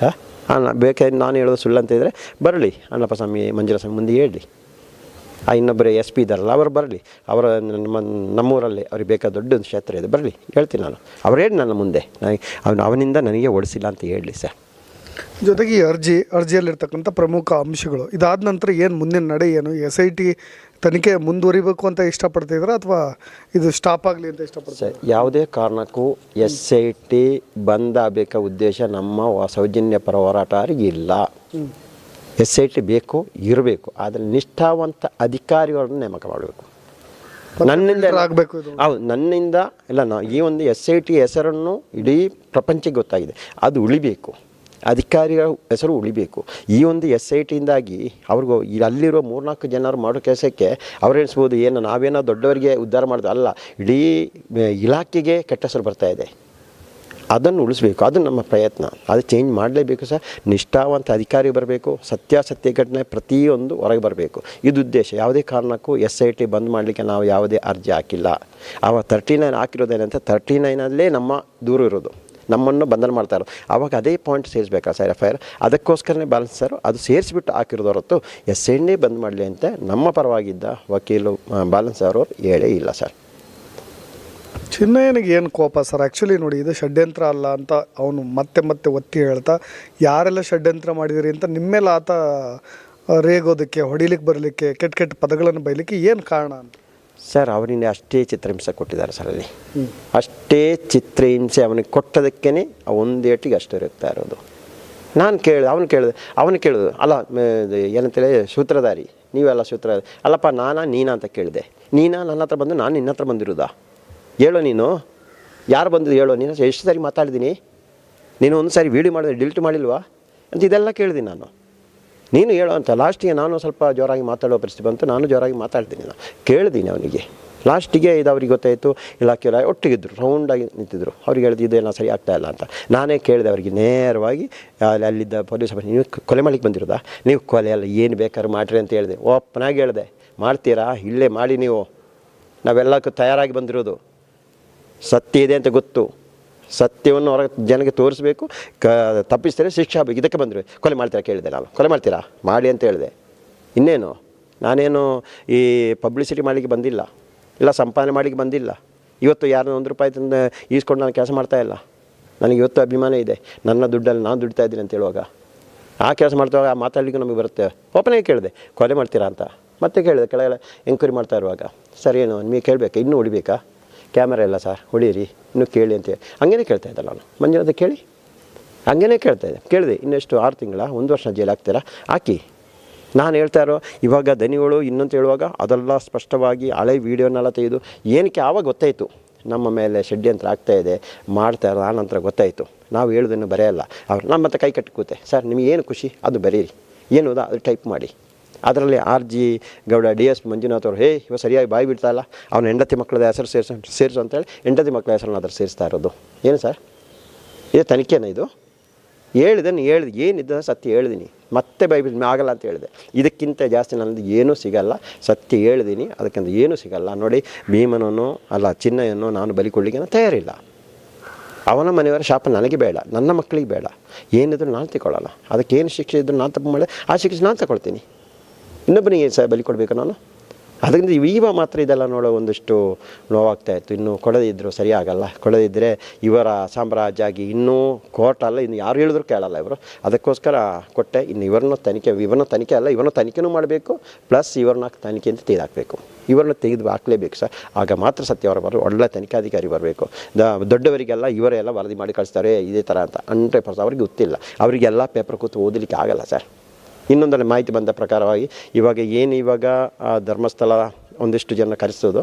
ಹಾಂ? ಹಾಂ ಬೇಕಾದ್ರೆ ನಾನು ಹೇಳೋದು ಸುಳ್ಳು ಅಂತ ಇದ್ದರೆ ಬರಲಿ. ಅಣ್ಣಪ್ಪ ಸ್ವಾಮಿ ಸ್ವಾಮಿ ಮುಂದೆ ಹೇಳಿ ಆ ಇನ್ನೊಬ್ಬರು ಎಸ್ ಪಿ ಇದ್ದಾರಲ್ಲ, ಅವರು ಬರಲಿ. ಅವರ ನಮ್ಮ, ನಮ್ಮೂರಲ್ಲಿ ಅವ್ರಿಗೆ ಬೇಕಾದ ದೊಡ್ಡ ಒಂದು ಕ್ಷೇತ್ರ ಇದೆ. ಬರಲಿ, ಹೇಳ್ತೀನಿ ನಾನು. ಅವ್ರು ಹೇಳಿ ನನ್ನ ಮುಂದೆ. ನನಗೆ ಅವನು, ಅವನಿಂದ ನನಗೆ ಓಡಿಸಿಲ್ಲ ಅಂತ ಹೇಳಲಿ ಸರ್. ಜೊತೆಗೆ ಈ ಅರ್ಜಿ, ಅರ್ಜಿಯಲ್ಲಿರ್ತಕ್ಕಂಥ ಪ್ರಮುಖ ಅಂಶಗಳು. ಇದಾದ ನಂತರ ಏನು ಮುಂದಿನ ನಡೆ, ಏನು? ಎಸ್ ಐ ಟಿ ತನಿಖೆ ಮುಂದುವರಿಬೇಕು ಅಂತ ಇಷ್ಟಪಡ್ತಿದ್ರ ಅಥವಾ ಇದು ಸ್ಟಾಪ್ ಆಗಲಿ ಅಂತ ಇಷ್ಟಪಡ್ತಾರೆ ಯಾವುದೇ ಕಾರಣಕ್ಕೂ ಎಸ್ ಐ ಟಿ ಬಂದ್ ಆಗಬೇಕ ಉದ್ದೇಶ ನಮ್ಮ ಸೌಜನ್ಯ ಪರ ಹೋರಾಟಗಾರಿಗೆ ಇಲ್ಲ. ಎಸ್ ಐ ಟಿ ಬೇಕು ಇರಬೇಕು. ಆದರೆ ನಿಷ್ಠಾವಂತ ಅಧಿಕಾರಿಗಳನ್ನು ನೇಮಕ ಮಾಡಬೇಕು. ನನ್ನಿಂದ ಆಗಬೇಕು ಹೌದು ನನ್ನಿಂದ ಇಲ್ಲ ನಾ ಈ ಒಂದು ಎಸ್ ಐ ಟಿ ಹೆಸರನ್ನು ಇಡೀ ಪ್ರಪಂಚಕ್ಕೆ ಗೊತ್ತಾಗಿದೆ. ಅದು ಉಳಿಬೇಕು. ಅಧಿಕಾರಿಗಳ ಹೆಸರು ಉಳಿಬೇಕು. ಈ ಒಂದು ಎಸ್ ಐ ಟಿಯಿಂದಾಗಿ ಅವ್ರಿಗೂ ಅಲ್ಲಿರೋ ಮೂರ್ನಾಲ್ಕು ಜನರು ಮಾಡೋ ಕೆಲಸಕ್ಕೆ ಅವ್ರು ಎಣಿಸ್ಬೋದು, ಏನು ನಾವೇನೋ ದೊಡ್ಡವರಿಗೆ ಉದ್ಧಾರ ಮಾಡೋದು ಅಲ್ಲ, ಇಡೀ ಇಲಾಖೆಗೆ ಕೆಟ್ಟ ಹೆಸರು ಬರ್ತಾ ಇದೆ. ಅದನ್ನು ಉಳಿಸ್ಬೇಕು, ಅದು ನಮ್ಮ ಪ್ರಯತ್ನ. ಅದು ಚೇಂಜ್ ಮಾಡಲೇಬೇಕು ಸರ್. ನಿಷ್ಠಾವಂತ ಅಧಿಕಾರಿ ಬರಬೇಕು, ಸತ್ಯಾಸತ್ಯ ಘಟನೆ ಪ್ರತಿಯೊಂದು ಹೊರಗೆ ಬರಬೇಕು. ಇದು ಉದ್ದೇಶ. ಯಾವುದೇ ಕಾರಣಕ್ಕೂ ಎಸ್ ಐ ಟಿ ಬಂದ್ ಮಾಡಲಿಕ್ಕೆ ನಾವು ಯಾವುದೇ ಅರ್ಜಿ ಹಾಕಿಲ್ಲ. ಆವಾಗ ತರ್ಟಿ ನೈನ್ ಹಾಕಿರೋದೇನಂತ ತರ್ಟಿ ನೈನಲ್ಲೇ ನಮ್ಮ ದೂರ ಇರೋದು. ನಮ್ಮನ್ನು ಬಂಧನ ಮಾಡ್ತಾರೆ ಆವಾಗ ಅದೇ ಪಾಯಿಂಟ್ ಸೇರಿಸ್ಬೇಕಾ ಸರ್ ಎಫ್ ಐ ಆರ್ ಅದಕ್ಕೋಸ್ಕರನೇ ಬ್ಯಾಲೆನ್ಸ್ ಸರ್ ಅದು ಸೇರಿಸ್ಬಿಟ್ಟು ಹಾಕಿರೋದು ಹೊರತು ಎಸ್ ಎ ಬಂದ್ ಮಾಡಲಿ ಅಂತ ನಮ್ಮ ಪರವಾಗಿದ್ದ ವಕೀಲು ಬ್ಯಾಲೆನ್ಸ್ ಅವರು ಹೇಳೇ ಇಲ್ಲ ಸರ್ ಚಿನ್ನಯ್ಯನಿಗೆ ಏನು ಕೋಪ ಸರ್ ಆ್ಯಕ್ಚುಲಿ ನೋಡಿ, ಇದು ಷಡ್ಯಂತ್ರ ಅಲ್ಲ ಅಂತ ಅವನು ಮತ್ತೆ ಮತ್ತೆ ಒತ್ತಿ ಹೇಳ್ತಾ, ಯಾರೆಲ್ಲ ಷಡ್ಯಂತ್ರ ಮಾಡಿದಿರಿ ಅಂತ ನಿಮ್ಮೇಲೆ ಆತ ರೇಗೋದಕ್ಕೆ, ಹೊಡಿಲಿಕ್ಕೆ, ಬರಲಿಕ್ಕೆ, ಕೆಟ್ಟ ಕೆಟ್ಟ ಪದಗಳನ್ನು ಬೈಲಿಕ್ಕೆ ಏನು ಕಾರಣ ಅಂತ? ಸರ್ ಅವನಿಂದ ಅಷ್ಟೇ ಚಿತ್ರಹಿಂಸೆ ಕೊಟ್ಟಿದ್ದಾರೆ ಸರ್ ಅಲ್ಲಿ. ಅಷ್ಟೇ ಚಿತ್ರಹಿಂಸೆ ಅವನಿಗೆ ಕೊಟ್ಟದಕ್ಕೇ ಒಂದೇಟಿಗೆ ಅಷ್ಟು ಇರುತ್ತಾ ಇರೋದು. ನಾನು ಕೇಳಿದೆ ಅವನು ಕೇಳಿದೆ ಅವನು ಕೇಳಿದ್ರು ಅಲ್ಲ ಏನಂತೇಳಿ ಸೂತ್ರಧಾರಿ ನೀವೆಲ್ಲ ಸೂತ್ರ ಅಲ್ಲಪ್ಪ ನಾನಾ ನೀನಾ ಅಂತ ಕೇಳಿದೆ. ನೀನಾ ನನ್ನ ಹತ್ರ ಬಂದು ನಾನು ನಿನ್ನ ಹತ್ರ ಬಂದಿರೋದಾ? ಹೇಳೋ ನೀನು? ಯಾರು ಬಂದಿದ್ದು ಹೇಳೋ? ನೀನು ಎಷ್ಟು ಸಾರಿ ಮಾತಾಡಿದ್ದೀನಿ? ನೀನು ಒಂದು ಸಾರಿ ವೀಡಿಯೋ ಮಾಡಿದ್ರೆ ಡಿಲೀಟ್ ಮಾಡಿಲ್ವಾ? ಅಂತ ಇದೆಲ್ಲ ಕೇಳಿದೆ ನಾನು. ನೀನು ಹೇಳೋ ಅಂತ ಲಾಸ್ಟಿಗೆ ನಾನು ಸ್ವಲ್ಪ ಜೋರಾಗಿ ಮಾತಾಡೋ ಪರಿಸ್ಥಿತಿ ಬಂತು, ನಾನು ಜೋರಾಗಿ ಮಾತಾಡ್ತೀನಿ ನಾನು. ಕೇಳಿದ್ದೀನಿ ಅವನಿಗೆ. ಲಾಸ್ಟಿಗೆ ಇದು ಅವ್ರಿಗೆ ಗೊತ್ತಾಯಿತು ಇಲಾಖೆಯಲ್ಲ ಒಟ್ಟಿಗಿದ್ರು ರೌಂಡಾಗಿ ನಿಂತಿದ್ರು. ಅವ್ರಿಗೆ ಹೇಳಿದ್ದು ಇದೆಲ್ಲ ಸರಿ ಆಗ್ತಾ ಇಲ್ಲ ಅಂತ. ನಾನೇ ಕೇಳಿದೆ ಅವರಿಗೆ ನೇರವಾಗಿ ಅಲ್ಲಿ ಅಲ್ಲಿದ್ದ ಪೊಲೀಸ್ ನೀವು ಕೊಲೆ ಮಾಡ್ಲಿಕ್ಕೆ ಬಂದಿರೋದಾ? ನೀವು ಕೊಲೆ ಅಲ್ಲ, ಏನು ಬೇಕಾದ್ರೂ ಮಾಡಿರಿ ಅಂತ ಹೇಳಿದೆ. ಓಪನಾಗಿ ಹೇಳಿದೆ, ಮಾಡ್ತೀರಾ? ಇಲ್ಲೇ ಮಾಡಿ ನೀವು. ನಾವೆಲ್ಲಕ್ಕೂ ತಯಾರಾಗಿ ಬಂದಿರೋದು. ಸತ್ಯ ಇದೆ ಅಂತ ಗೊತ್ತು. ಸತ್ಯವನ್ನು ಹೊರ ಜನಕ್ಕೆ ತೋರಿಸ್ಬೇಕು. ಕ ತಪ್ಪಿಸಿದರೆ ಶಿಕ್ಷೆ ಆಗಬೇಕು ಇದಕ್ಕೆ ಬಂದರು. ಕೊಲೆ ಮಾಡ್ತೀರಾ ಕೇಳಿದೆ ನಾನು. ಕೊಲೆ ಮಾಡ್ತೀರಾ? ಮಾಡಿ ಅಂತ ಹೇಳಿದೆ. ಇನ್ನೇನು? ನಾನೇನು ಈ ಪಬ್ಲಿಸಿಟಿ ಮಾಡಲಿಕ್ಕೆ ಬಂದಿಲ್ಲ. ಇಲ್ಲ, ಸಂಪಾದನೆ ಮಾಡಲಿಕ್ಕೆ ಬಂದಿಲ್ಲ. ಇವತ್ತು ಯಾರನ್ನ ಒಂದು ರೂಪಾಯಿ ತಂದು ಈಸ್ಕೊಂಡು ನಾನು ಕೆಲಸ ಮಾಡ್ತಾ ಇಲ್ಲ. ನನಗೆ ಇವತ್ತು ಅಭಿಮಾನ ಇದೆ. ನನ್ನ ದುಡ್ಡಲ್ಲಿ ನಾನು ದುಡಿತಾ ಇದ್ದೀನಿ ಅಂತ ಹೇಳುವಾಗ. ಆ ಕೆಲಸ ಮಾಡ್ತಾವಾಗ ಆ ಮಾತಾಡಲಿಕ್ಕೆ ನಮಗೆ ಬರುತ್ತೆ. ಓಪನಾಗಿ ಕೇಳಿದೆ. ಕೊಲೆ ಮಾಡ್ತೀರಾ ಅಂತ. ಮತ್ತೆ ಕೇಳಿದೆ. ಕೆಳಗೆಲ್ಲ ಎಂಕ್ವೈರಿ ಮಾಡ್ತಾ ಇರುವಾಗ. ಸರಿ ಏನು ನಿಮಗೆ ಕೇಳಬೇಕಾ. ಇನ್ನೂ ಹೊಡಿಬೇಕಾ? ಕ್ಯಾಮರಾ ಇಲ್ಲ ಸರ್ ಹೊಡೀರಿ ಇನ್ನೂ ಕೇಳಿ ಅಂತ ಹಂಗೇನೆ ಕೇಳ್ತಾ ಇದ್ದೆ ನಾನು ಮಂಜುನಾಥ ಕೇಳಿ. ಹಂಗೇನೆ ಕೇಳ್ತಾ ಇದ್ದೆ. ಕೇಳಿದೆ, ಇನ್ನೆಷ್ಟು ಆರು ತಿಂಗಳ, ಒಂದು ವರ್ಷ ಜೈಲು ಹಾಕ್ತೀರಾ ಹಾಕಿ. ನಾನು ಹೇಳ್ತಾ ಇರೋ, ಇವಾಗ ದನಿಗಳು ಇನ್ನಂತ ಹೇಳುವಾಗ ಅದೆಲ್ಲ ಸ್ಪಷ್ಟವಾಗಿ ಹಳೆ ವೀಡಿಯೋನೆಲ್ಲ ತೆಗೆದು ಏನಕ್ಕೆ ಆವಾಗ ಗೊತ್ತಾಯಿತು? ನಮ್ಮ ಮೇಲೆ ಷಡ್ಯಂತ್ರ ಆಗ್ತಾ ಇದೆ, ಮಾಡ್ತಾ ಇರೋ ಆ ನಂತರ ಗೊತ್ತಾಯಿತು. ನಾವು ಹೇಳೋದನ್ನು ಬರೆಯಲ್ಲ. ಅವ್ರು ನಮ್ಮ ಮತ್ತೆ ಕೈ ಕಟ್ಟಿ ಕೂತೆ. ಸರ್ ನಿಮಗೇನು ಖುಷಿ? ಅದು ಬರೀರಿ. ಏನು ಅದು ಟೈಪ್ ಮಾಡಿ. ಅದರಲ್ಲಿ R G Gowda, D S Manjunath ಅವರು, ಹೇ, ಇವ ಸರಿಯಾಗಿ ಬಾಯಿ ಬಿಡ್ತಾ ಇಲ್ಲ ಅವನ ಹೆಂಡತಿ ಮಕ್ಕಳದ ಹೆಸರು ಸೇರಿಸ, ಸೇರಿಸು ಅಂತೇಳಿ ಹೆಂಡತಿ ಮಕ್ಕಳ ಹೆಸರನ್ನ ಅದ್ರ ಸೇರಿಸ್ತಾ ಇರೋದು. ಏನು ಸರ್? ಇದು ತನಿಖೆನ ಇದು? ಹೇಳಿದೆ ಹೇಳಿದೆ. ಏನಿದ್ದ ಸತ್ಯ ಹೇಳಿದೀನಿ. ಮತ್ತೆ ಬೈಬಿಲ್ ಆಗಲ್ಲ ಅಂತ ಹೇಳಿದೆ. ಇದಕ್ಕಿಂತ ಜಾಸ್ತಿ ನನ್ನದು ಏನೂ ಸಿಗಲ್ಲ. ಸತ್ಯ ಹೇಳಿದೀನಿ. ಅದಕ್ಕಿಂತ ಏನೂ ಸಿಗಲ್ಲ. ನೋಡಿ, ಭೀಮನನ್ನು, ಅಲ್ಲ ಚಿನ್ನಯನ್ನು ನಾನು ಬಲಿ ಕೊಡಲಿಕ್ಕೆ ತಯಾರಿಲ್ಲ. ಅವನ ಮನೆಯವರ ಶಾಪ ನನಗೆ ಬೇಡ. ನನ್ನ ಮಕ್ಕಳಿಗೆ ಬೇಡ. ಏನಿದ್ರು ನಾನು ತಗೊಳ್ಳಲ್ಲ ಏನು ಶಿಕ್ಷೆ ಇದ್ದರೂ ನಾನು ತಪ್ಪು ಮಾಡಿದೆ ಆ ಶಿಕ್ಷೆ ನಾನು ತಗೊಳ್ತೀನಿ. ಇನ್ನೊಬ್ಬನಿಗೆ ಸಹ ಬಲಿ ಕೊಡಬೇಕು ನಾನು. ಅದರಿಂದ ಇವ ಮಾತ್ರ ಇದೆಲ್ಲ ನೋಡೋ ಒಂದಿಷ್ಟು ನೋವಾಗ್ತಾ ಇತ್ತು. ಇನ್ನೂ ಕೊಡದಿದ್ದರು ಸರಿಯಾಗಲ್ಲ ಕೊಡದಿದ್ದರೆ ಇವರ ಸಾಮ್ರಾಜ್ಯ ಆಗಿ ಇನ್ನೂ ಕೋರ್ಟ್ ಅಲ್ಲ, ಇನ್ನು ಯಾರು ಹೇಳಿದ್ರು ಕೇಳಲ್ಲ ಇವರು. ಅದಕ್ಕೋಸ್ಕರ ಕೊಟ್ಟೆ. ಇನ್ನು ಇವರನ್ನ ತನಿಖೆ ಇವನ ತನಿಖೆ ಅಲ್ಲ ಇವನ ತನಿಖೆನೂ ಮಾಡಬೇಕು. ಪ್ಲಸ್ ಇವ್ರನ್ನ ಅಂತ ತೆಗೆದಾಕಬೇಕು ಇವರನ್ನ ತೆಗೆದು ಹಾಕಲೇಬೇಕು ಸರ್. ಆಗ ಮಾತ್ರ ಸತ್ಯ ಅವರು ಬರೋ ಒಳ್ಳೆ ತನಿಖಾಧಿಕಾರಿ ಬರಬೇಕು. ದ, ದೊಡ್ಡವರಿಗೆಲ್ಲ ಇವರೆಲ್ಲ ವರದಿ ಮಾಡಿ ಕಳಿಸ್ತಾರೆ, ಇದೇ ಥರ ಅಂತ. ಹಂಡ್ರೆಡ್ ಪರ್ಸೆಂಟ್ ಅವರಿಗೆ ಗೊತ್ತಿಲ್ಲ. ಅವರಿಗೆಲ್ಲ ಪೇಪರ್ ಕೂತು ಓದಲಿಕ್ಕೆ ಆಗಲ್ಲ ಸರ್. ಇನ್ನೊಂದರಲ್ಲಿ ಮಾಹಿತಿ ಬಂದ ಪ್ರಕಾರವಾಗಿ ಇವಾಗ ಏನು ಇವಾಗ, ಆ, ಧರ್ಮಸ್ಥಳ ಒಂದಿಷ್ಟು ಜನ ಕರೆಸೋದು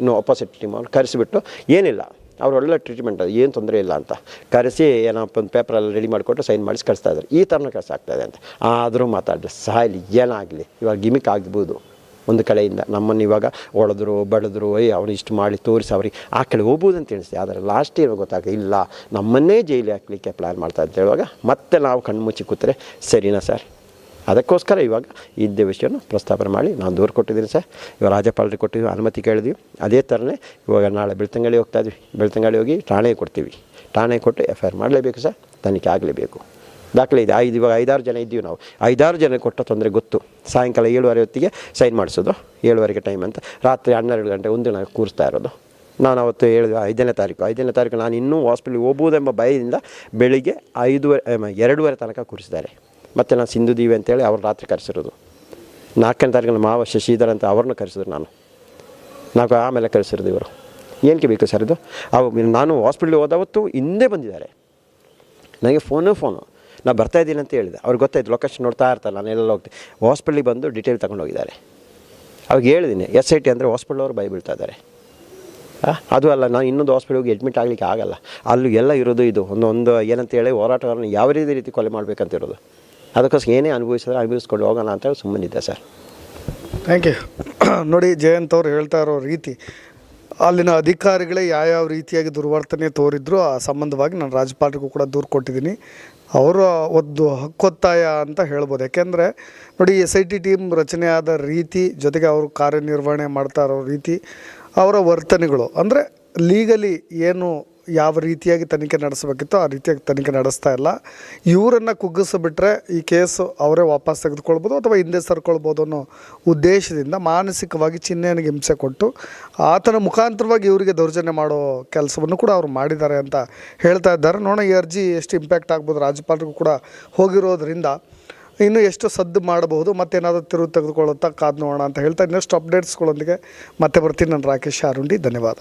ಇನ್ನು ಅಪೋಸಿಟ್ ಟೀಮ್ ಅವ್ರು ಕರೆಸಿಬಿಟ್ಟು ಏನಿಲ್ಲ, ಅವ್ರು ಒಳ್ಳೆ ಟ್ರೀಟ್ಮೆಂಟ್ ಅದು, ಏನು ತೊಂದರೆ ಇಲ್ಲ ಅಂತ. ಕರೆಸಿ ಏನಪ್ಪ ಒಂದು ಪೇಪರಲ್ಲಿ ರೆಡಿ ಮಾಡಿಕೊಟ್ಟು ಸೈನ್ ಮಾಡಿಸಿ ಕಳಿಸ್ತಾ ಇದ್ದಾರೆ. ಈ ಥರನೂ ಕೆಲಸ ಆಗ್ತಾಯಿದೆ ಅಂತ. ಆದರೂ ಮಾತಾಡಲಿ ಇಲ್ಲಿ ಏನಾಗಲಿ, ಇವಾಗ ಗಿಮಿಕ್ ಆಗ್ಬೋದು. ಒಂದು ಕಡೆಯಿಂದ ನಮ್ಮನ್ನು ಇವಾಗ ಹೊಡೆದ್ರು ಬಡಿದ್ರು ಏಯ್ ಅವ್ರು ಇಷ್ಟು ಮಾಡಿ ತೋರಿಸಿ ಅವ್ರಿಗೆ. ಆ ಕಡೆ ಹೋಗ್ಬೋದು ಅಂತ ತಿಳಿಸಿದೆ ಆದರೆ ಲಾಸ್ಟ್ ಇರೋ ಗೊತ್ತಾಗ ಇಲ್ಲ. ನಮ್ಮನ್ನೇ ಜೈಲಿ ಹಾಕಲಿಕ್ಕೆ ಪ್ಲ್ಯಾನ್ ಮಾಡ್ತಾ ಅಂತ ಹೇಳುವಾಗ ಮತ್ತೆ ನಾವು ಕಣ್ಣು ಮುಚ್ಚಿ ಕೂತ್ರೆ ಸರಿನಾ ಸರ್ ಅದಕ್ಕೋಸ್ಕರ ಇವಾಗ ಇದ್ದ ವಿಷಯವನ್ನು ಪ್ರಸ್ತಾಪನೆ ಮಾಡಿ ನಾನು ದೂರ ಕೊಟ್ಟಿದ್ದೀನಿ ಸರ್ ಇವಾಗ ರಾಜ್ಯಪಾಲರಿಗೆ ಕೊಟ್ಟಿದ್ವಿ ಅನುಮತಿ ಕೇಳಿದ್ವಿ. ಅದೇ ಥರನೇ ಇವಾಗ ನಾಳೆ ಬೆಳ್ತಂಗಳಿ ಹೋಗ್ತಾ ಇದ್ವಿ. ಬೆಳ್ತಂಗಳಿ ಹೋಗಿ ಠಾಣೆಗೆ ಕೊಡ್ತೀವಿ. ಠಾಣೆ ಕೊಟ್ಟು ಎಫ್ ಐ ಆರ್ ಮಾಡಲೇಬೇಕು ಸರ್ ತನಿಖೆ ಆಗಲೇಬೇಕು. ದಾಖಲೆ ಇದೆ. ಐದು ಇವಾಗ ಐದಾರು ಜನ ಇದ್ದೀವಿ ನಾವು. ಐದಾರು ಜನ ಕೊಟ್ಟ ತೊಂದರೆ ಗೊತ್ತು. ಸಾಯಂಕಾಲ ಏಳುವರೆ ಹೊತ್ತಿಗೆ ಸೈನ್ ಮಾಡಿಸೋದು. ಏಳುವರೆಗೆ ಟೈಮ್ ಅಂತ. ರಾತ್ರಿ ಹನ್ನೆರಡು ಗಂಟೆ ಒಂದು ದಿನ ಕೂರಿಸ್ತಾ ಇರೋದು. ನಾನು ಅವತ್ತು ಹೇಳಿದೆ ಐದನೇ ತಾರೀಕು. ಐದನೇ ತಾರೀಕು ನಾನು ಇನ್ನೂ ಹಾಸ್ಪಿಟ್ಲಿಗೆ ಹೋಗ್ಬೋದೆಂಬ ಭಯದಿಂದ ಬೆಳಿಗ್ಗೆ ಐದುವರೆ ಎರಡೂವರೆ ತನಕ ಕೂರಿಸಿದ್ದಾರೆ. ಮತ್ತು ನಾನು ಸಿಂಧು ದೀವಿ ಅಂತೇಳಿ ಅವ್ರು ರಾತ್ರಿ ಕರೆಸಿರೋದು. ನಾಲ್ಕನೇ ತಾರೀಕು ಮಾವ ಶಶಿಧರ್ ಅಂತ ಅವ್ರನ್ನ ಕರೆಸಿದ್ರು ನಾನು. ನಾಲ್ಕು ಆಮೇಲೆ ಕರೆಸಿರೋದು ಇವರು. ಏನಕ್ಕೆ ಬೇಕು ಸರ್ ಇದು? ಅವು, ನಾನು ಹಾಸ್ಪಿಟ್ಲಿಗೆ ಹೋದವತ್ತು ಹಿಂದೆ ಬಂದಿದ್ದಾರೆ. ನನಗೆ ಫೋನು ಫೋನು ನಾ ಬರ್ತಾ ಇದ್ದೀನಿ ಅಂತ ಹೇಳಿದೆ. ಅವ್ರಿಗೆ ಗೊತ್ತಾಯ್ತು ಲೊಕೇಶನ್ ನೋಡ್ತಾ ಇರ್ತಾರೆ ನಾನು ಎಲ್ಲ ಹೋಗ್ತೀನಿ ಹಾಸ್ಪಿಟ್ಲಿಗೆ ಬಂದು ಡೀಟೇಲ್ ತಗೊಂಡು ಹೋಗಿದ್ದಾರೆ. ಅವಾಗ ಹೇಳಿದ್ದೀನಿ ಎಸ್ ಐ ಟಿ ಅಂದರೆ ಹಾಸ್ಪಿಟ್ಲ್ ಅವರು ಬೀಳ್ತಾ ಇದ್ದಾರೆ. ಅದು ಅಲ್ಲ ನಾನು ಇನ್ನೊಂದು ಹಾಸ್ಪಿಟ್ಲ್ ಹೋಗಿ ಅಡ್ಮಿಟ್ ಆಗಲಿಕ್ಕೆ ಆಗಲ್ಲ. ಅಲ್ಲಿ ಎಲ್ಲ ಇರೋದು ಇದು, ಒಂದು ಒಂದು ಏನಂತ ಹೇಳಿ ಹೋರಾಟಗಾರನ ಯಾವ ರೀತಿ ರೀತಿ ಕೊಲೆ ಮಾಡಬೇಕಂತ ಇರೋದು. ಅದಕ್ಕೋಸ್ಕರ ಏನೇ ಅನುಭವಿಸಿದ್ರೆ ಅನುಭವಿಸ್ಕೊಂಡು ಹೋಗೋಣ ಅಂತೇಳಿ ಸುಮ್ಮನಿದ್ದೆ ಸರ್. ಥ್ಯಾಂಕ್ ಯು ನೋಡಿ, ಜಯಂತ್ ಅವ್ರು ಹೇಳ್ತಾ ಇರೋ ರೀತಿ ಅಲ್ಲಿನ ಅಧಿಕಾರಿಗಳೇ ಯಾವ್ಯಾವ ರೀತಿಯಾಗಿ ದುರ್ವರ್ತನೆ ತೋರಿದ್ರು ಆ ಸಂಬಂಧವಾಗಿ ನಾನು ರಾಜ್ಯಪಾಲರಿಗೂ ಕೂಡ ದೂರು ಕೊಟ್ಟಿದ್ದೀನಿ. ಅವರ ಒಂದು ಹಕ್ಕೊತ್ತಾಯ ಅಂತ ಹೇಳ್ಬೋದು. ಯಾಕೆಂದರೆ ನೋಡಿ ಎಸ್ ಐ ಟಿ ಟೀಮ್ ರಚನೆಯಾದ ರೀತಿ, ಜೊತೆಗೆ ಅವರು ಕಾರ್ಯನಿರ್ವಹಣೆ ಮಾಡ್ತಾ ಇರೋ ರೀತಿ ಅವರ ವರ್ತನೆಗಳು. ಅಂದರೆ ಲೀಗಲಿ ಏನು ಯಾವ ರೀತಿಯಾಗಿ ತನಿಖೆ ನಡೆಸಬೇಕಿತ್ತು ಆ ರೀತಿಯಾಗಿ ತನಿಖೆ ನಡೆಸ್ತಾ ಇಲ್ಲ. ಇವರನ್ನು ಕುಗ್ಗಿಸಿಬಿಟ್ರೆ ಈ ಕೇಸು ಅವರೇ ವಾಪಸ್ ತೆಗೆದುಕೊಳ್ಬೋದು ಅಥವಾ ಹಿಂದೆ ಸರ್ಕೊಳ್ಬೋದು ಅನ್ನೋ ಉದ್ದೇಶದಿಂದ ಮಾನಸಿಕವಾಗಿ ಚಿಹ್ನೆನಿಗೆ ಹಿಂಸೆ ಕೊಟ್ಟು ಆತನ ಮುಖಾಂತರವಾಗಿ ಇವರಿಗೆ ದೌರ್ಜನ್ಯ ಮಾಡೋ ಕೆಲಸವನ್ನು ಕೂಡ ಅವರು ಮಾಡಿದ್ದಾರೆ ಅಂತ ಹೇಳ್ತಾ ಇದ್ದಾರೆ. ನೋಡೋಣ, ಈ ಅರ್ಜಿ ಎಷ್ಟು ಇಂಪ್ಯಾಕ್ಟ್ ಆಗ್ಬೋದು, ರಾಜ್ಯಪಾಲರಿಗೂ ಕೂಡ ಹೋಗಿರೋದ್ರಿಂದ ಇನ್ನು ಎಷ್ಟು ಸದ್ದು ಮಾಡಬಹುದು, ಮತ್ತೇನಾದರೂ ತಿರುವು ತೆಗೆದುಕೊಳ್ಳುತ್ತಾ ಕಾದು ನೋಡೋಣ ಅಂತ ಹೇಳ್ತಾ ಇನ್ನಷ್ಟು ಅಪ್ಡೇಟ್ಸ್ಗಳೊಂದಿಗೆ ಮತ್ತೆ ಬರ್ತೀನಿ. ನಾನು ರಾಕೇಶ್ ಆರುಂಡಿ ಧನ್ಯವಾದ.